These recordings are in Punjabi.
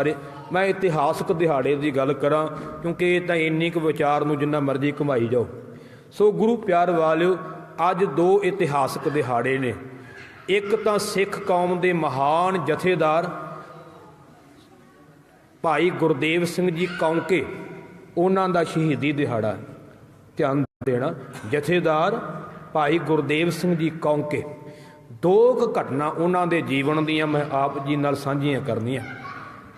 ਬਾਰੇ ਮੈਂ ਇਤਿਹਾਸਕ ਦਿਹਾੜੇ ਦੀ ਗੱਲ ਕਰਾਂ, ਕਿਉਂਕਿ ਇਹ ਤਾਂ ਇੰਨੀ ਕੁ ਵਿਚਾਰ ਨੂੰ ਜਿੰਨਾ ਮਰਜ਼ੀ ਕਮਾਈ ਜਾਓ। ਸੋ ਗੁਰੂ ਪਿਆਰ ਵਾਲਿਓ, ਅੱਜ ਦੋ ਇਤਿਹਾਸਕ ਦਿਹਾੜੇ ਨੇ। ਇੱਕ ਤਾਂ ਸਿੱਖ ਕੌਮ ਦੇ ਮਹਾਨ ਜਥੇਦਾਰ ਭਾਈ ਗੁਰਦੇਵ ਸਿੰਘ ਜੀ ਕੌਂਕੇ, ਉਹਨਾਂ ਦਾ ਸ਼ਹੀਦੀ ਦਿਹਾੜਾ। ਧਿਆਨ ਦੇਣਾ, ਜਥੇਦਾਰ ਭਾਈ ਗੁਰਦੇਵ ਸਿੰਘ ਜੀ ਕੌਂਕੇ। ਦੋ ਕੁ ਘਟਨਾ ਉਹਨਾਂ ਦੇ ਜੀਵਨ ਦੀਆਂ ਮੈਂ ਆਪ ਜੀ ਨਾਲ ਸਾਂਝੀਆਂ ਕਰਨੀਆਂ।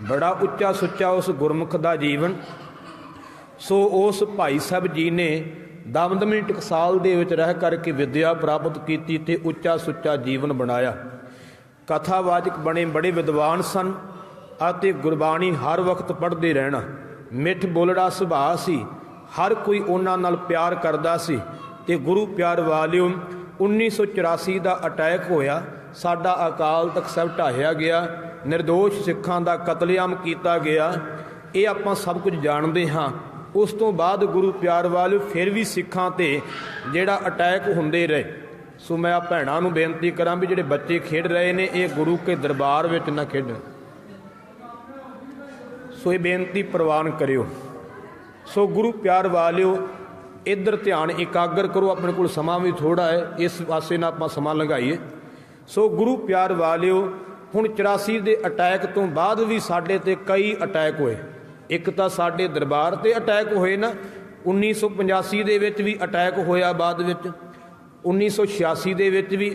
ਬੜਾ ਉੱਚਾ ਸੁੱਚਾ ਉਸ ਗੁਰਮੁਖ ਦਾ ਜੀਵਨ। ਸੋ ਉਸ ਭਾਈ ਸਾਹਿਬ ਜੀ ਨੇ ਦਮਦਮੀ ਟਕਸਾਲ ਦੇ ਵਿੱਚ ਰਹਿ ਕਰਕੇ ਵਿਦਿਆ ਪ੍ਰਾਪਤ ਕੀਤੀ ਤੇ ਉੱਚਾ ਸੁੱਚਾ ਜੀਵਨ ਬਣਾਇਆ। ਕਥਾਵਾਚਕ ਬਣੇ ਬੜੇ ਵਿਦਵਾਨ ਸਨ ਅਤੇ ਗੁਰਬਾਣੀ ਹਰ ਵਕਤ ਪੜ੍ਹਦੇ ਰਹਿਣਾ। ਮਿੱਠ ਬੋਲੜਾ ਸੁਭਾਅ ਸੀ, ਹਰ ਕੋਈ ਉਹਨਾਂ ਨਾਲ ਪਿਆਰ ਕਰਦਾ ਸੀ ਤੇ ਗੁਰੂ ਪਿਆਰ ਵਾਲਿਓ 1984 ਦਾ ਅਟੈਕ ਹੋਇਆ, ਸਾਡਾ ਅਕਾਲ ਤਖਤ ਸਾਹਿਬ ਢਾਹਿਆ ਗਿਆ। નિર્ਦੋਸ਼ ਸਿੱਖਾਂ ਦਾ ਕਤਲੇਆਮ ਕੀਤਾ ਗਿਆ। ਇਹ ਆਪਾਂ ਸਭ ਕੁਝ ਜਾਣਦੇ ਹਾਂ। ਉਸ ਤੋਂ ਬਾਅਦ ਗੁਰੂ ਪਿਆਰ ਵਾਲਿਓ ਫਿਰ ਵੀ ਸਿੱਖਾਂ ਤੇ ਜਿਹੜਾ ਅਟੈਕ ਹੁੰਦੇ ਰਹੇ। ਸੋ ਮੈਂ ਆ ਭੈਣਾਂ ਨੂੰ ਬੇਨਤੀ ਕਰਾਂ ਵੀ ਜਿਹੜੇ ਬੱਚੇ ਖੇਡ ਰਹੇ ਨੇ, ਇਹ ਗੁਰੂ ਕੇ ਦਰਬਾਰ ਵਿੱਚ ਨਾ ਖੇਡਣ। ਸੋ ਇਹ ਬੇਨਤੀ ਪ੍ਰਵਾਨ ਕਰਿਓ। ਸੋ ਗੁਰੂ ਪਿਆਰ ਵਾਲਿਓ, ਇੱਧਰ ਧਿਆਨ ਇਕਾਗਰ ਕਰੋ, ਆਪਣੇ ਕੋਲ ਸਮਾਂ ਵੀ ਥੋੜਾ ਹੈ, ਇਸ ਪਾਸੇ ਨਾਲ ਆਪਾਂ ਸਮਾਂ ਲੰਘਾਈਏ। ਸੋ ਗੁਰੂ ਪਿਆਰ ਵਾਲਿਓ ਹੁਣ 84 ਦੇ ਅਟੈਕ ਤੋਂ ਬਾਅਦ ਵੀ ਸਾਡੇ ਤੇ ਕਈ ਅਟੈਕ ਹੋਏ। ਇੱਕ ਤਾਂ ਸਾਡੇ ਦਰਬਾਰ ਤੇ ਅਟੈਕ ਹੋਏ ਨਾ 1985 ਦੇ ਵਿੱਚ ਵੀ ਅਟੈਕ ਹੋਇਆ ਬਾਅਦ ਵਿੱਚ 1986 ਦੇ ਵਿੱਚ ਵੀ।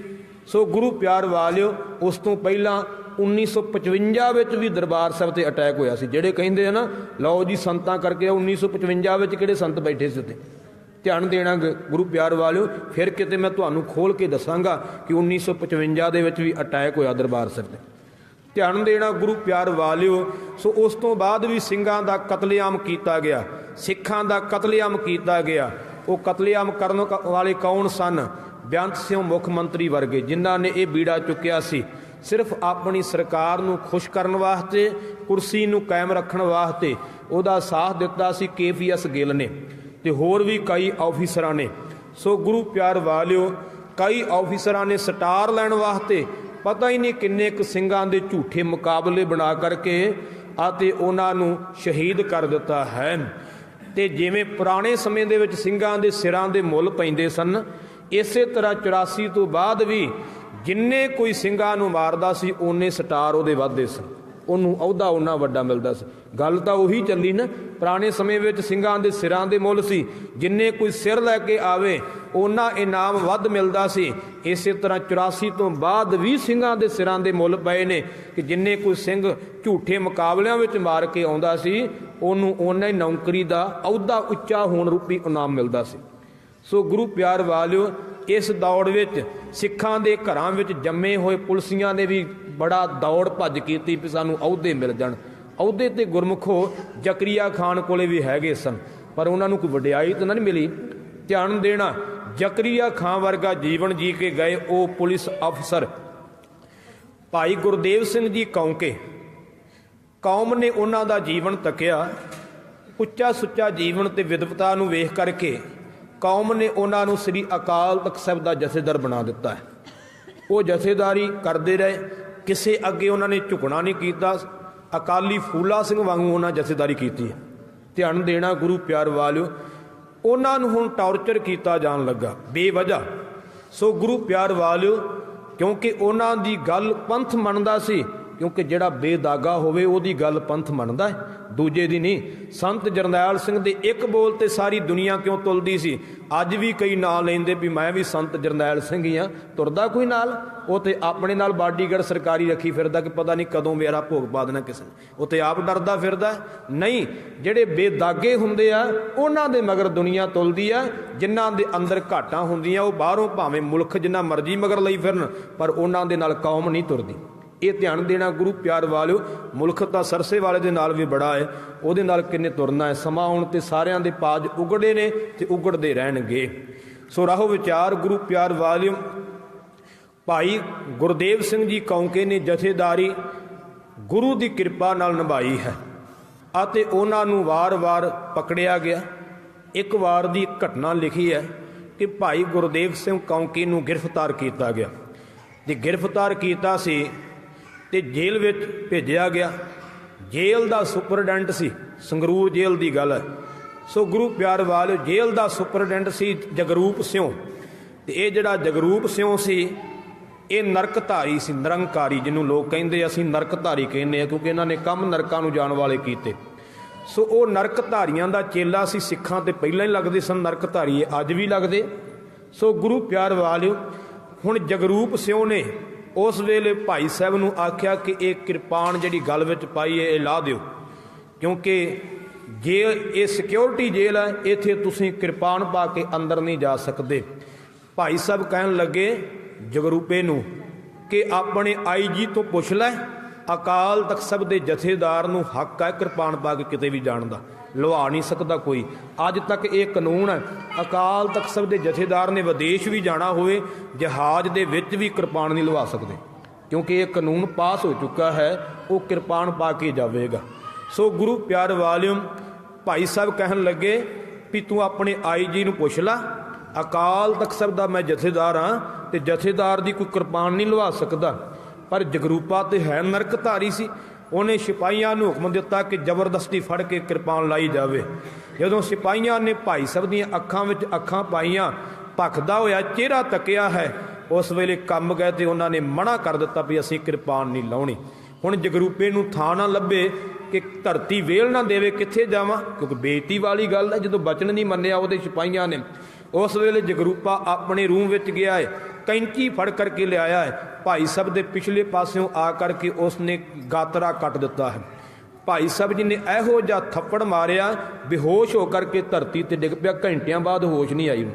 ਸੋ ਗੁਰੂ ਪਿਆਰ ਵਾਲਿਓ ਉਸ ਤੋਂ ਪਹਿਲਾਂ 1955 ਵਿੱਚ ਵੀ ਦਰਬਾਰ ਸਾਹਿਬ ਤੇ ਅਟੈਕ ਹੋਇਆ ਸੀ। ਜਿਹੜੇ ਕਹਿੰਦੇ ਆ ਨਾ ਲਓ ਜੀ ਸੰਤਾਂ ਕਰਕੇ ਆਓ, 1955 ਵਿੱਚ ਕਿਹੜੇ ਸੰਤ ਬੈਠੇ ਸੀ ਉੱਤੇ ਧਿਆਨ ਦੇਣਾ ਗੁਰੂ ਪਿਆਰ ਵਾਲਿਓ, ਫਿਰ ਕਿਤੇ ਮੈਂ ਤੁਹਾਨੂੰ ਖੋਲ ਕੇ ਦੱਸਾਂਗਾ ਕਿ 1955 ਦੇ ਵਿੱਚ ਵੀ ਅਟੈਕ ਹੋਇਆ ਦਰਬਾਰ ਸਾਹਿਬ ਤੇ। ਧਿਆਨ ਦੇਣਾ ਗੁਰੂ ਪਿਆਰ ਵਾਲਿਓ, ਸੋ ਉਸ ਤੋਂ ਬਾਅਦ ਵੀ ਸਿੰਘਾਂ ਦਾ ਕਤਲੇਆਮ ਕੀਤਾ ਗਿਆ, ਸਿੱਖਾਂ ਦਾ ਕਤਲੇਆਮ ਕੀਤਾ ਗਿਆ। ਉਹ ਕਤਲੇਆਮ ਕਰਨ ਕ- ਵਾਲੇ ਕੌਣ ਸਨ? ਬੇਅੰਤ ਸਿੰਘ ਮੁੱਖ ਮੰਤਰੀ ਵਰਗੇ, ਜਿਨ੍ਹਾਂ ਨੇ ਇਹ ਬੀੜਾ ਚੁੱਕਿਆ ਸੀ। ਸਿਰਫ ਆਪਣੀ ਸਰਕਾਰ ਨੂੰ ਖੁਸ਼ ਕਰਨ ਵਾਸਤੇ, ਕੁਰਸੀ ਨੂੰ ਕਾਇਮ ਰੱਖਣ ਵਾਸਤੇ ਉਹਦਾ ਸਾਥ ਦਿੱਤਾ ਸੀ ਕੇਪੀਐਸ ਗਿੱਲ ਨੇ। ਤੇ ਹੋਰ ਵੀ ਕਈ ਆਫੀਸਰਾਂ ਨੇ। ਸੋ ਗੁਰੂ ਪਿਆਰ ਵਾਲਿਓ, ਕਈ ਆਫੀਸਰਾਂ ਨੇ ਸਟਾਰ ਲੈਣ ਵਾਸਤੇ ਪਤਾ ਹੀ ਨਹੀਂ ਕਿੰਨੇ ਕੁ ਸਿੰਘਾਂ ਦੇ ਝੂਠੇ ਮੁਕਾਬਲੇ ਬਣਾ ਕਰਕੇ ਅਤੇ ਉਹਨਾਂ ਨੂੰ ਸ਼ਹੀਦ ਕਰ ਦਿੱਤਾ ਹੈ। ਤੇ ਜਿਵੇਂ ਪੁਰਾਣੇ ਸਮੇਂ ਦੇ ਵਿੱਚ ਸਿੰਘਾਂ ਦੇ ਸਿਰਾਂ ਦੇ ਮੁੱਲ ਪੈਂਦੇ ਸਨ, ਇਸੇ ਤਰ੍ਹਾਂ 84 ਤੋਂ ਬਾਅਦ ਵੀ ਜਿੰਨੇ ਕੋਈ ਸਿੰਘਾਂ ਨੂੰ ਮਾਰਦਾ ਸੀ, ਓਨੇ ਸਟਾਰ ਉਹਦੇ ਵੱਧਦੇ ਸਨ। ਉਹਨੂੰ ਅਹੁਦਾ ਉਹਨਾਂ ਵੱਡਾ ਮਿਲਦਾ ਸੀ। ਗੱਲ ਤਾਂ ਉਹੀ ਚੱਲੀ ਨਾ, ਪੁਰਾਣੇ ਸਮੇਂ ਵਿੱਚ ਸਿੰਘਾਂ ਦੇ ਸਿਰਾਂ ਦੇ ਮੁੱਲ ਸੀ। ਜਿੰਨੇ ਕੋਈ ਸਿਰ ਲੈ ਕੇ ਆਵੇ ਉਹਨਾਂ ਇਨਾਮ ਵੱਧ ਮਿਲਦਾ ਸੀ। ਇਸੇ ਤਰ੍ਹਾਂ 84 ਤੋਂ ਬਾਅਦ ਵੀ ਸਿੰਘਾਂ ਦੇ ਸਿਰਾਂ ਦੇ ਮੁੱਲ ਪਏ ਨੇ ਕਿ ਜਿੰਨੇ ਕੋਈ ਸਿੰਘ ਝੂਠੇ ਮੁਕਾਬਲਿਆਂ ਵਿੱਚ ਮਾਰ ਕੇ ਆਉਂਦਾ ਸੀ, ਉਹਨੂੰ ਉਹਨਾਂ ਹੀ ਨੌਕਰੀ ਦਾ ਅਹੁਦਾ ਉੱਚਾ ਹੋਣ ਰੂਪੀ ਇਨਾਮ ਮਿਲਦਾ ਸੀ। ਸੋ ਗੁਰੂ ਪਿਆਰ ਵਾਲਿਓ, ਇਸ ਦੌੜ ਵਿੱਚ ਸਿੱਖਾਂ ਦੇ ਘਰਾਂ ਵਿੱਚ ਜੰਮੇ ਹੋਏ ਪੁਲਸੀਆਂ ਨੇ ਵੀ ਬੜਾ ਦੌੜ ਭੱਜ ਕੀਤੀ ਵੀ ਸਾਨੂੰ ਅਹੁਦੇ ਮਿਲ ਜਾਣ। ਅਹੁਦੇ ਤੇ ਗੁਰਮੁਖੋ ਜ਼ਕਰੀਆ ਖਾਨ ਕੋਲੇ ਵੀ ਹੈਗੇ ਸਨ, ਪਰ ਉਹਨਾਂ ਨੂੰ ਕੋਈ ਵਡਿਆਈ ਤਾਂ ਨਹੀਂ ਮਿਲੀ। ਧਿਆਨ ਦੇਣਾ, ਜ਼ਕਰੀਆ ਖਾਨ ਵਰਗਾ ਜੀਵਨ ਜੀ ਕੇ ਗਏ ਉਹ ਪੁਲਿਸ ਅਫਸਰ। ਭਾਈ ਗੁਰਦੇਵ ਸਿੰਘ ਜੀ ਕੌਂਕੇ। ਕੌਮ ਨੇ ਉਹਨਾਂ ਦਾ ਜੀਵਨ ਤੱਕਿਆ। ਉੱਚਾ ਸੁੱਚਾ ਜੀਵਨ ਤੇ ਵਿਦਵਤਾ ਨੂੰ ਵੇਖ ਕਰਕੇ ਕੌਮ ਨੇ ਉਹਨਾਂ ਨੂੰ ਸ੍ਰੀ ਅਕਾਲ ਤਖਤ ਸਾਹਿਬ ਦਾ ਜਥੇਦਾਰ ਬਣਾ ਦਿੱਤਾ। ਉਹ ਜਥੇਦਾਰੀ ਕਰਦੇ ਰਹੇ। ਕਿਸੇ ਅੱਗੇ ਉਹਨਾਂ ਨੇ ਝੁਕਣਾ ਨਹੀਂ ਕੀਤਾ। ਅਕਾਲੀ ਫੂਲਾ ਸਿੰਘ ਵਾਂਗੂ ਉਹਨਾਂ ਜਥੇਦਾਰੀ ਕੀਤੀ ਧਿਆਨ ਦੇਣਾ ਗੁਰੂ ਪਿਆਰ ਵਾਲਿਓ, ਉਹਨਾਂ ਨੂੰ ਹੁਣ ਟਾਰਚਰ ਕੀਤਾ ਜਾਣ ਲੱਗਾ, ਬੇਵਜ੍ਹਾ। ਸੋ ਗੁਰੂ ਪਿਆਰ ਵਾਲਿਓ, ਕਿਉਂਕਿ ਉਹਨਾਂ ਦੀ ਗੱਲ ਪੰਥ ਮੰਨਦਾ ਸੀ ਕਿਉਂਕਿ ਜਿਹੜਾ ਬੇਦਾਗਾ ਹੋਵੇ, ਉਹਦੀ ਗੱਲ ਪੰਥ ਮੰਨਦਾ ਹੈ। ਦੂਜੇ ਦੀ ਨਹੀਂ। ਸੰਤ ਜਰਨੈਲ ਸਿੰਘ ਦੇ ਇੱਕ ਬੋਲ ਤੇ ਸਾਰੀ ਦੁਨੀਆ ਕਿਉਂ ਤੁਲਦੀ ਸੀ? ਅੱਜ ਵੀ ਕਈ ਨਾਂ ਲੈਂਦੇ ਵੀ ਮੈਂ ਵੀ ਸੰਤ ਜਰਨੈਲ ਸਿੰਘ ਹੀ ਆ ਤੁਰਦਾ ਕੋਈ ਨਾਲ? ਉਹ ਤੇ ਆਪਣੇ ਨਾਲ ਬਾਡੀਗੜ ਸਰਕਾਰੀ ਰੱਖੀ ਫਿਰਦਾ ਕਿ ਪਤਾ ਨਹੀਂ ਕਦੋਂ ਮੇਰਾ ਭੋਗ ਪਾ ਦੇਣਾ ਕਿਸੇ ਨੇ। ਉਹ ਤੇ ਆਪ ਡਰਦਾ ਫਿਰਦਾ ਨਹੀਂ, ਜਿਹੜੇ ਬੇਦਾਗੇ ਹੁੰਦੇ ਆ, ਉਹਨਾਂ ਦੇ ਮਗਰ ਦੁਨੀਆ ਤੁਲਦੀ ਆ। ਜਿਨ੍ਹਾਂ ਦੇ ਅੰਦਰ ਘਾਟਾਂ ਹੁੰਦੀਆਂ, ਉਹ ਬਾਹਰੋਂ ਭਾਵੇਂ ਮੁਲਕ ਜਿੰਨਾ ਮਰਜ਼ੀ ਮਗਰ ਲਈ ਫਿਰਨ, ਪਰ ਉਹਨਾਂ ਦੇ ਨਾਲ ਕੌਮ ਨਹੀਂ ਤੁਰਦੀ। ਇਹ ਧਿਆਨ ਦੇਣਾ ਗੁਰੂ ਪਿਆਰ ਵਾਲਿਓ ਮੁਲਕ ਤਾਂ ਸਰਸੇ ਵਾਲੇ ਦੇ ਨਾਲ ਵੀ ਬੜਾ ਹੈ। ਉਹਦੇ ਨਾਲ ਕਿੰਨੇ ਤੁਰਨਾ ਹੈ। ਸਮਾਂ ਆਉਣ ਤੇ ਸਾਰਿਆਂ ਦੇ ਪਾਜ ਉਗੜੇ ਨੇ ਤੇ ਉਗੜਦੇ ਰਹਿਣਗੇ। ਸੋ ਰਾਹੋ ਵਿਚਾਰ ਗੁਰੂ ਪਿਆਰ ਵਾਲਿਓ, ਭਾਈ ਗੁਰਦੇਵ ਸਿੰਘ ਜੀ ਕੌਂਕੇ ਨੇ ਜਥੇਦਾਰੀ ਗੁਰੂ ਦੀ ਕਿਰਪਾ ਨਾਲ ਨਿਭਾਈ ਹੈ। ਅਤੇ ਉਹਨਾਂ ਨੂੰ ਵਾਰ-ਵਾਰ ਪਕੜਿਆ ਗਿਆ। ਇੱਕ ਵਾਰ ਦੀ ਘਟਨਾ ਲਿਖੀ ਹੈ ਕਿ ਭਾਈ ਗੁਰਦੇਵ ਸਿੰਘ ਕੌਂਕੇ ਨੂੰ ਗ੍ਰਿਫਤਾਰ ਕੀਤਾ ਗਿਆ। ਤੇ ਗ੍ਰਿਫਤਾਰ ਕੀਤਾ ਸੀ ਤੇ ਜੇਲ੍ਹ ਵਿੱਚ ਭੇਜਿਆ ਗਿਆ। ਜੇਲ੍ਹ ਦਾ ਸੁਪਰਡੈਂਟ ਸੀ, ਸੰਗਰੂਰ ਜੇਲ੍ਹ ਦੀ ਗੱਲ ਹੈ। ਸੋ ਗੁਰੂ ਪਿਆਰ ਵਾਲਿਓ ਜੇਲ੍ਹ ਦਾ ਸੁਪਰਡੈਂਟ ਸੀ ਜਗਰੂਪ ਸਿਉ। ਤੇ ਇਹ ਜਿਹੜਾ ਜਗਰੂਪ ਸਿਉ ਸੀ, ਇਹ ਨਰਕਧਾਰੀ ਸੀ, ਨਿਰੰਕਾਰੀ, ਜਿਹਨੂੰ ਲੋਕ ਕਹਿੰਦੇ ਅਸੀਂ ਨਰਕਧਾਰੀ ਕਹਿੰਦੇ ਆ, ਕਿਉਂਕਿ ਇਹਨਾਂ ਨੇ ਕੰਮ ਨਰਕਾਂ ਨੂੰ ਜਾਣ ਵਾਲੇ ਕੀਤੇ। ਸੋ ਉਹ ਨਰਕਧਾਰੀਆਂ ਦਾ ਚੇਲਾ ਸੀ, ਸਿੱਖਾਂ ਤੇ ਪਹਿਲਾਂ ਹੀ ਲੱਗਦੇ ਸਨ, ਨਰਕਧਾਰੀ ਇਹ ਅੱਜ ਵੀ ਲੱਗਦੇ। ਸੋ ਗੁਰੂ ਪਿਆਰ ਵਾਲਿਓ, ਹੁਣ ਜਗਰੂਪ ਸਿਉ ਨੇ ਉਸ ਵੇਲੇ ਭਾਈ ਸਾਹਿਬ ਨੂੰ ਆਖਿਆ ਕਿ ਇਹ ਕਿਰਪਾਨ ਜਿਹੜੀ ਗਲ ਵਿੱਚ ਪਾਈ ਹੈ, ਇਹ ਲਾ ਦਿਓ। ਕਿਉਂਕਿ ਜੇ ਇਹ ਸਿਕਿਉਰਿਟੀ ਜੇਲ੍ਹ ਹੈ, ਇੱਥੇ ਤੁਸੀਂ ਕਿਰਪਾਨ ਪਾ ਕੇ ਅੰਦਰ ਨਹੀਂ ਜਾ ਸਕਦੇ। ਭਾਈ ਸਾਹਿਬ ਕਹਿਣ ਲੱਗੇ, ਜਗਰੂਪੇ ਨੂੰ, ਕਿ ਆਪਣੇ ਆਈਜੀ ਤੋਂ ਪੁੱਛ ਲੈ ਅਕਾਲ ਤਖਤ ਸਾਹਿਬ ਦੇ ਜਥੇਦਾਰ ਨੂੰ ਹੱਕ ਹੈ ਕਿਰਪਾਨ ਪਾ ਕੇ ਕਿਤੇ ਵੀ ਜਾਣ ਦਾ। ਲਵਾ ਨਹੀਂ ਸਕਦਾ ਕੋਈ। ਅੱਜ ਤੱਕ ਇਹ ਕਾਨੂੰਨ ਹੈ, ਅਕਾਲ ਤਖਤ ਸਭ ਦੇ ਜਥੇਦਾਰ ਨੇ ਵਿਦੇਸ਼ ਵੀ ਜਾਣਾ ਹੋਵੇ, ਜਹਾਜ਼ ਦੇ ਵਿੱਚ ਵੀ ਕਿਰਪਾਨ ਨਹੀਂ ਲਵਾ ਸਕਦੇ। ਕਿਉਂਕਿ ਇਹ ਕਾਨੂੰਨ ਪਾਸ ਹੋ ਚੁੱਕਾ ਹੈ, ਉਹ ਕਿਰਪਾਨ ਪਾ ਕੇ ਜਾਵੇਗਾ। ਸੋ ਗੁਰੂ ਪਿਆਰ ਵਾਲਿਓ, ਭਾਈ ਸਾਹਿਬ ਕਹਿਣ ਲੱਗੇ ਵੀ ਤੂੰ ਆਪਣੇ ਆਈਜੀ ਨੂੰ ਪੁੱਛ ਲੈ, ਅਕਾਲ ਤਖਤ ਸਭ ਦਾ ਮੈਂ ਜਥੇਦਾਰ ਹਾਂ ਤੇ ਜਥੇਦਾਰ ਦੀ ਕੋਈ ਕਿਰਪਾਨ ਨਹੀਂ ਲਵਾ ਸਕਦਾ। ਪਰ ਜਗਰੂਪਾ ਤੇ ਹੈ ਨਰਕਧਾਰੀ ਸੀ। ਉਹਨੇ ਸਿਪਾਹੀਆਂ ਨੂੰ ਹੁਕਮ ਦਿੱਤਾ ਕਿ ਜ਼ਬਰਦਸਤੀ ਫੜ ਕੇ ਕਿਰਪਾਨ ਲਾਈ ਜਾਵੇ। ਜਦੋਂ ਸਿਪਾਹੀਆਂ ਨੇ ਭਾਈ ਸਾਹਿਬ ਦੀਆਂ ਅੱਖਾਂ ਵਿੱਚ ਅੱਖਾਂ ਪਾਈਆਂ, ਭਖਦਾ ਹੋਇਆ ਚਿਹਰਾ ਤੱਕਿਆ ਹੈ। ਉਸ ਵੇਲੇ ਕੰਮ ਗਏ ਤੇ ਉਹਨਾਂ ਨੇ ਮਨਾ ਕਰ ਦਿੱਤਾ ਵੀ ਅਸੀਂ ਕਿਰਪਾਨ ਨਹੀਂ ਲਾਉਣੀ। ਹੁਣ ਜਗਰੂਪੇ ਨੂੰ ਥਾਂ ਨਾ ਲੱਭੇ ਕਿ ਧਰਤੀ ਵੇਲ ਨਾ ਦੇਵੇ ਕਿੱਥੇ ਜਾਵਾਂ, ਕਿਉਂਕਿ ਬੇਇੱਜ਼ਤੀ ਵਾਲੀ ਗੱਲ ਹੈ। ਜਦੋਂ ਬਚਨ ਨਹੀਂ ਮੰਨਿਆ ਉਹਦੇ ਸਿਪਾਹੀਆਂ ਨੇ, ਉਸ ਵੇਲੇ ਜਗਰੂਪਾ ਆਪਣੇ ਰੂਮ ਵਿੱਚ ਗਿਆ ਹੈ। ਕੈਂਚੀ ਫੜ ਕਰਕੇ ਲਿਆਇਆ ਹੈ। ਭਾਈ ਸਾਹਿਬ ਦੇ ਪਿਛਲੇ ਪਾਸਿਓਂ ਆ ਕਰਕੇ ਉਸ ਨੇ ਗਾਤਰਾ ਕੱਟ ਦਿੱਤਾ ਹੈ। ਭਾਈ ਸਾਹਿਬ ਜੀ ਨੇ ਇਹੋ ਜਿਹਾ ਥੱਪੜ ਮਾਰਿਆ, ਬੇਹੋਸ਼ ਹੋ ਕਰਕੇ ਧਰਤੀ ਤੇ ਡਿੱਗ ਪਿਆ। ਘੰਟਿਆਂ ਬਾਅਦ ਹੋਸ਼ ਨਹੀਂ ਆਈ।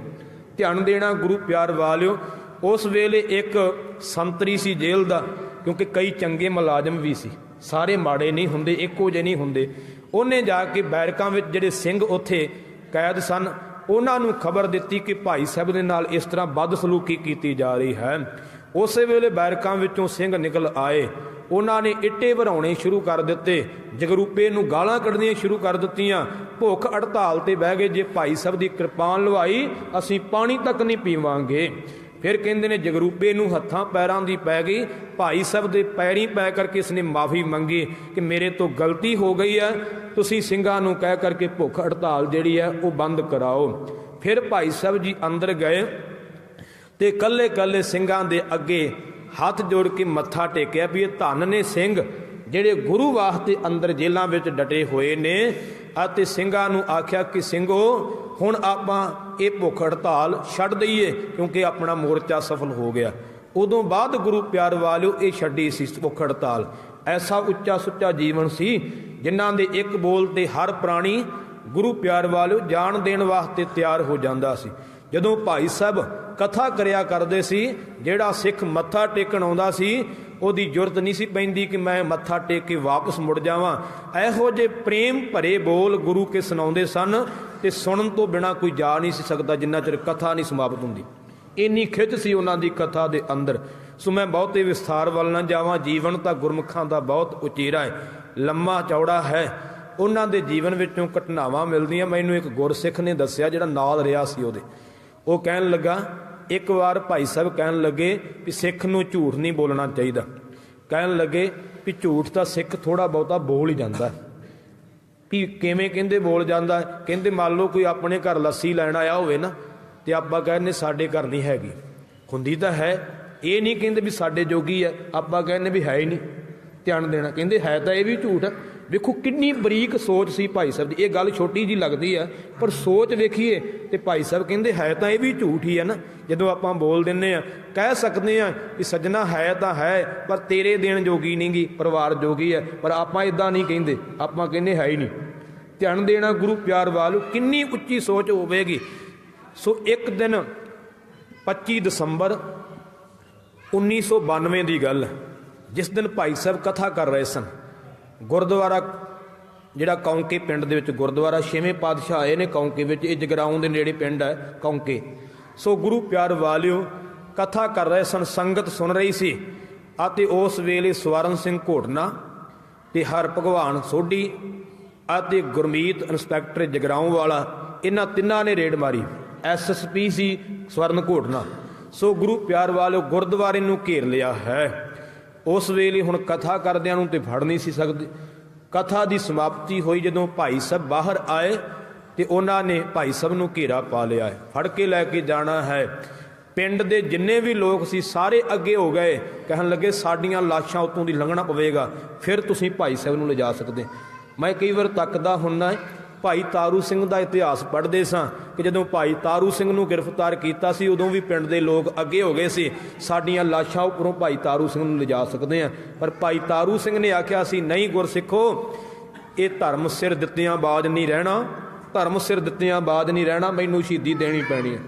ਧਿਆਨ ਦੇਣਾ ਗੁਰੂ ਪਿਆਰ ਵਾਲਿਓ, ਉਸ ਵੇਲੇ ਇੱਕ ਸੰਤਰੀ ਸੀ ਜੇਲ੍ਹ ਦਾ, ਕਿਉਂਕਿ ਕਈ ਚੰਗੇ ਮੁਲਾਜ਼ਮ ਵੀ ਸੀ। ਸਾਰੇ ਮਾੜੇ ਨਹੀਂ ਹੁੰਦੇ, ਇੱਕੋ ਜਿਹੇ ਨਹੀਂ ਹੁੰਦੇ। ਉਹਨੇ ਜਾ ਕੇ ਬੈਰਕਾਂ ਵਿੱਚ ਜਿਹੜੇ ਸਿੰਘ ਉੱਥੇ ਕੈਦ ਸਨ ਉਹਨਾਂ ਨੂੰ ਖਬਰ ਦਿੱਤੀ ਕਿ ਭਾਈ ਸਾਹਿਬ ਦੇ ਨਾਲ ਇਸ ਤਰ੍ਹਾਂ ਬਦਸਲੂਕੀ ਕੀਤੀ ਜਾ ਰਹੀ ਹੈ। ਉਸੇ ਵੇਲੇ ਬੈਰਕਾਂ ਵਿੱਚੋਂ ਸਿੰਘ ਨਿਕਲ ਆਏ। ਉਹਨਾਂ ਨੇ ਇੱਟੇ ਭਰਾਉਣੇ ਸ਼ੁਰੂ ਕਰ ਦਿੱਤੇ। ਜਗਰੂਪੇ ਨੂੰ ਗਾਲਾਂ ਕੱਢਣੀਆਂ ਸ਼ੁਰੂ ਕਰ ਦਿੱਤੀਆਂ। ਭੁੱਖ ਹੜਤਾਲ ਤੇ ਬਹਿ ਗਏ। ਜੇ ਭਾਈ ਸਾਹਿਬ ਦੀ ਕਿਰਪਾਨ ਲਵਾਈ ਅਸੀਂ ਪਾਣੀ ਤੱਕ ਨਹੀਂ ਪੀਵਾਂਗੇ। ਫਿਰ ਕਹਿੰਦੇ ਨੇ, ਜਗਰੂਪੇ ਨੂੰ ਹੱਥਾਂ ਪੈਰਾਂ ਦੀ ਪੈ ਗਈ, ਭਾਈ ਸਾਹਿਬ ਦੇ ਪੈਰੀਂ ਪੈ ਕਰਕੇ ਇਸਨੇ ਮਾਫੀ ਮੰਗੀ ਕਿ ਮੇਰੇ ਤੋਂ ਗਲਤੀ ਹੋ ਗਈ ਹੈ ਤੁਸੀਂ ਸਿੰਘਾਂ ਨੂੰ ਕਹਿ ਕਰਕੇ ਭੁੱਖ ਹੜਤਾਲ ਜਿਹੜੀ ਹੈ ਉਹ ਬੰਦ ਕਰਾਓ। ਫਿਰ ਭਾਈ ਸਾਹਿਬ ਜੀ ਅੰਦਰ ਗਏ ਤੇ ਕੱਲੇ ਕੱਲੇ ਸਿੰਘਾਂ ਦੇ ਅੱਗੇ ਹੱਥ ਜੋੜ ਕੇ ਮੱਥਾ ਟੇਕਿਆ ਵੀ ਇਹ ਧੰਨ ਨੇ ਸਿੰਘ, ਜਿਹੜੇ ਗੁਰੂ ਵਾਸਤੇ ਅੰਦਰ ਜੇਲ੍ਹਾਂ ਵਿੱਚ ਡਟੇ ਹੋਏ ਨੇ। ਅਤੇ ਸਿੰਘਾਂ ਨੂੰ ਆਖਿਆ ਕਿ ਸਿੰਘੋ, ਹੁਣ ਆਪਾਂ ਇਹ ਭੁੱਖ ਹੜਤਾਲ ਛੱਡ ਦਈਏ ਕਿਉਂਕਿ ਆਪਣਾ ਮੋਰਚਾ ਸਫਲ ਹੋ ਗਿਆ। ਉਦੋਂ ਬਾਅਦ ਗੁਰੂ ਪਿਆਰ ਵਾਲਿਓ ਇਹ ਛੱਡੀ ਸੀ ਭੁੱਖ ਹੜਤਾਲ। ਐਸਾ ਉੱਚਾ ਸੁੱਚਾ ਜੀਵਨ ਸੀ ਜਿਨ੍ਹਾਂ ਦੇ ਇੱਕ ਬੋਲ ਤੇ ਹਰ ਪ੍ਰਾਣੀ ਗੁਰੂ ਪਿਆਰ ਵਾਲਿਓ ਜਾਣ ਦੇਣ ਵਾਸਤੇ ਤਿਆਰ ਹੋ ਜਾਂਦਾ ਸੀ। ਜਦੋਂ ਭਾਈ ਸਾਹਿਬ ਕਥਾ ਕਰਿਆ ਕਰਦੇ ਸੀ, ਜਿਹੜਾ ਸਿੱਖ ਮੱਥਾ ਟੇਕਣ ਆਉਂਦਾ ਸੀ, ਉਹਦੀ ਜ਼ਰੂਰਤ ਨਹੀਂ ਸੀ ਪੈਂਦੀ ਕਿ ਮੈਂ ਮੱਥਾ ਟੇਕ ਕੇ ਵਾਪਸ ਮੁੜ ਜਾਵਾਂ। ਇਹੋ ਜੇ ਪ੍ਰੇਮ ਭਰੇ ਬੋਲ ਗੁਰੂ ਕੇ ਸੁਣਾਉਂਦੇ ਸਨ ਤੇ ਸੁਣਨ ਤੋਂ ਬਿਨਾ ਕੋਈ ਜਾ ਨਹੀਂ ਸੀ ਸਕਦਾ, ਜਿੰਨਾ ਚਿਰ ਕਥਾ ਨਹੀਂ ਸਮਾਪਤ ਹੁੰਦੀ। ਇੰਨੀ ਖਿੱਚ ਸੀ ਉਹਨਾਂ ਦੀ ਕਥਾ ਦੇ ਅੰਦਰ। ਸੋ ਮੈਂ ਬਹੁਤੇ ਵਿਸਥਾਰ ਵੱਲ ਨਾ ਜਾਵਾਂ, ਜੀਵਨ ਤਾਂ ਗੁਰਮੁਖਾਂ ਦਾ ਬਹੁਤ ਉਚੇਰਾ ਹੈ, ਲੰਮਾ ਚੌੜਾ ਹੈ। ਉਹਨਾਂ ਦੇ ਜੀਵਨ ਵਿੱਚੋਂ ਘਟਨਾਵਾਂ ਮਿਲਦੀਆਂ, ਮੈਨੂੰ ਇੱਕ ਗੁਰਸਿੱਖ ਨੇ ਦੱਸਿਆ, ਜਿਹੜਾ ਨਾਲ ਰਿਹਾ ਸੀ ਉਹਦੇ। ਉਹ ਕਹਿਣ ਲੱਗਾ, ਇੱਕ ਵਾਰ ਭਾਈ ਸਾਹਿਬ ਕਹਿਣ ਲੱਗੇ ਵੀ ਸਿੱਖ ਨੂੰ ਝੂਠ ਨਹੀਂ ਬੋਲਣਾ ਚਾਹੀਦਾ। ਕਹਿਣ ਲੱਗੇ ਵੀ ਝੂਠ ਤਾਂ ਸਿੱਖ ਥੋੜਾ ਬਹੁਤਾ ਬੋਲ ਹੀ ਜਾਂਦਾ। ਵੀ ਕਿਵੇਂ ਕਹਿੰਦੇ ਬੋਲ ਜਾਂਦਾ? ਕਹਿੰਦੇ ਮੰਨ ਲਓ ਕੋਈ ਆਪਣੇ ਘਰ ਲੱਸੀ ਲੈਣ ਆਇਆ ਹੋਵੇ ਨਾ, ਤੇ ਆਪਾਂ ਕਹਿੰਦੇ ਸਾਡੇ ਘਰ ਨਹੀਂ ਹੈਗੀ। ਹੁੰਦੀ ਤਾਂ ਹੈ, ਇਹ ਨਹੀਂ ਕਹਿੰਦੇ ਵੀ ਸਾਡੇ ਜੋਗੀ ਆ, ਆਪਾਂ ਕਹਿੰਦੇ ਵੀ ਹੈ ਹੀ ਨਹੀਂ। ਧਿਆਨ ਦੇਣਾ, ਕਹਿੰਦੇ ਹੈ ਤਾਂ ਇਹ ਵੀ ਝੂਠ ਵੇਖੋ ਕਿੰਨੀ ਬਰੀਕ ਸੋਚ ਸੀ ਭਾਈ ਸਾਹਿਬ ਦੀ। ਇਹ ਗੱਲ ਛੋਟੀ ਜੀ ਲੱਗਦੀ ਆ, ਪਰ ਸੋਚ ਵੇਖੀਏ ਤੇ ਭਾਈ ਸਾਹਿਬ ਕਹਿੰਦੇ, ਹੈ ਤਾਂ ਇਹ ਵੀ ਝੂਠ ਹੀ ਆ ਨਾ। ਜਦੋਂ ਆਪਾਂ ਬੋਲ ਦਿੰਨੇ ਆ, ਕਹਿ ਸਕਦੇ ਆ ਕਿ ਸੱਜਣਾ ਹੈ ਤਾਂ ਹੈ, ਪਰ ਤੇਰੇ ਦੇਣ ਜੋਗੀ ਨਹੀਂਗੀ ਪਰਿਵਾਰ ਜੋਗੀ ਹੈ ਪਰ ਆਪਾਂ ਇਦਾਂ ਨਹੀਂ ਕਹਿੰਦੇ, ਆਪਾਂ ਕਹਿੰਦੇ ਹੈ ਹੀ ਨਹੀਂ। ਧਿਆਨ ਦੇਣਾ ਗੁਰੂ ਪਿਆਰ ਵਾਲੂ, ਕਿੰਨੀ ਉੱਚੀ ਸੋਚ ਹੋਵੇਗੀ। ਸੋ ਇੱਕ ਦਿਨ 25 ਦਸੰਬਰ 1992 ਦੀ ਗੱਲ, ਜਿਸ ਦਿਨ ਭਾਈ ਸਾਹਿਬ ਕਥਾ ਕਰ ਰਹੇ ਸਨ। ਗੁਰਦੁਆਰਾ, ਜਿਹੜਾ ਕੌਂਕੇ ਪਿੰਡ ਦੇ ਵਿੱਚ ਗੁਰਦੁਆਰਾ, ਛੇਵੇਂ ਪਾਤਸ਼ਾਹ ਆਏ ਨੇ ਕੌਂਕੇ ਵਿੱਚ, ਇਹ ਜਗਰਾਉਂ ਦੇ ਨੇੜੇ ਪਿੰਡ ਹੈ ਕੌਂਕੇ। ਸੋ ਗੁਰੂ ਪਿਆਰ ਵਾਲਿਓ, ਕਥਾ ਕਰ ਰਹੇ ਸਨ, ਸੰਗਤ ਸੁਣ ਰਹੀ ਸੀ। ਅਤੇ ਉਸ ਵੇਲੇ ਸਵਰਨ ਸਿੰਘ ਘੋਟਨਾ ਤੇ ਹਰ ਭਗਵਾਨ ਸੋਢੀ ਅਤੇ ਗੁਰਮੀਤ ਇੰਸਪੈਕਟਰ ਜਗਰਾਉਂ ਵਾਲਾ, ਇਹਨਾਂ ਤਿੰਨਾਂ ਨੇ ਰੇਡ ਮਾਰੀ। ਐਸਐਸਪੀ ਸੀ ਸਵਰਨ ਘੋਟਨਾ। ਸੋ ਗੁਰੂ ਪਿਆਰ ਵਾਲਿਓ, ਗੁਰਦੁਆਰੇ ਨੂੰ ਘੇਰ ਲਿਆ ਹੈ। ਉਸ ਵੇਲੇ ਹੁਣ ਕਥਾ ਕਰਦਿਆਂ ਨੂੰ ਤੇ ਫੜ ਨਹੀਂ ਸੀ ਸਕਦੇ। ਕਥਾ ਦੀ ਸਮਾਪਤੀ ਹੋਈ ਜਦੋਂ ਭਾਈ ਸਾਹਿਬ ਬਾਹਰ ਆਏ ਤੇ ਉਹਨਾਂ ਨੇ ਭਾਈ ਸਾਹਿਬ ਨੂੰ ਘੇਰਾ ਪਾ ਲਿਆ ਹੈ। ਫੜ ਕੇ ਲੈ ਕੇ ਜਾਣਾ ਹੈ। ਪਿੰਡ ਦੇ ਜਿੰਨੇ ਵੀ ਲੋਕ ਸੀ, ਸਾਰੇ ਅੱਗੇ ਹੋ ਗਏ। ਕਹਿਣ ਲੱਗੇ, ਸਾਡੀਆਂ ਲਾਸ਼ਾਂ ਉਤੋਂ ਦੀ ਲੰਘਣਾ ਪਵੇਗਾ। ਫਿਰ ਤੁਸੀਂ ਭਾਈ ਸਾਹਿਬ ਨੂੰ ਲਿਜਾ ਸਕਦੇ। ਮੈਂ ਕਈ ਵਾਰ ਤੱਕਦਾ ਹੁੰਨਾ ਭਾਈ ਤਾਰੂ ਸਿੰਘ ਦਾ ਇਤਿਹਾਸ ਪੜ੍ਹਦੇ ਸਾਂ ਕਿ ਜਦੋਂ ਭਾਈ ਤਾਰੂ ਸਿੰਘ ਨੂੰ ਗ੍ਰਿਫਤਾਰ ਕੀਤਾ ਸੀ, ਉਦੋਂ ਵੀ ਪਿੰਡ ਦੇ ਲੋਕ ਅੱਗੇ ਹੋ ਗਏ ਸੀ। ਸਾਡੀਆਂ ਲਾਸ਼ਾਂ ਉੱਪਰੋਂ ਭਾਈ ਤਾਰੂ ਸਿੰਘ ਨੂੰ ਲਿਜਾ ਸਕਦੇ ਆ ਪਰ ਭਾਈ ਤਾਰੂ ਸਿੰਘ ਨੇ ਆਖਿਆ ਸੀ, ਨਹੀਂ ਗੁਰਸਿੱਖੋ, ਇਹ ਧਰਮ ਸਿਰ ਦਿੱਤਿਆਂ ਬਾਜ ਨਹੀਂ ਰਹਿਣਾ। ਧਰਮ ਸਿਰ ਦਿੱਤਿਆਂ ਬਾਜ ਨਹੀਂ ਰਹਿਣਾ, ਮੈਨੂੰ ਸ਼ਹੀਦੀ ਦੇਣੀ ਪੈਣੀ ਹੈ।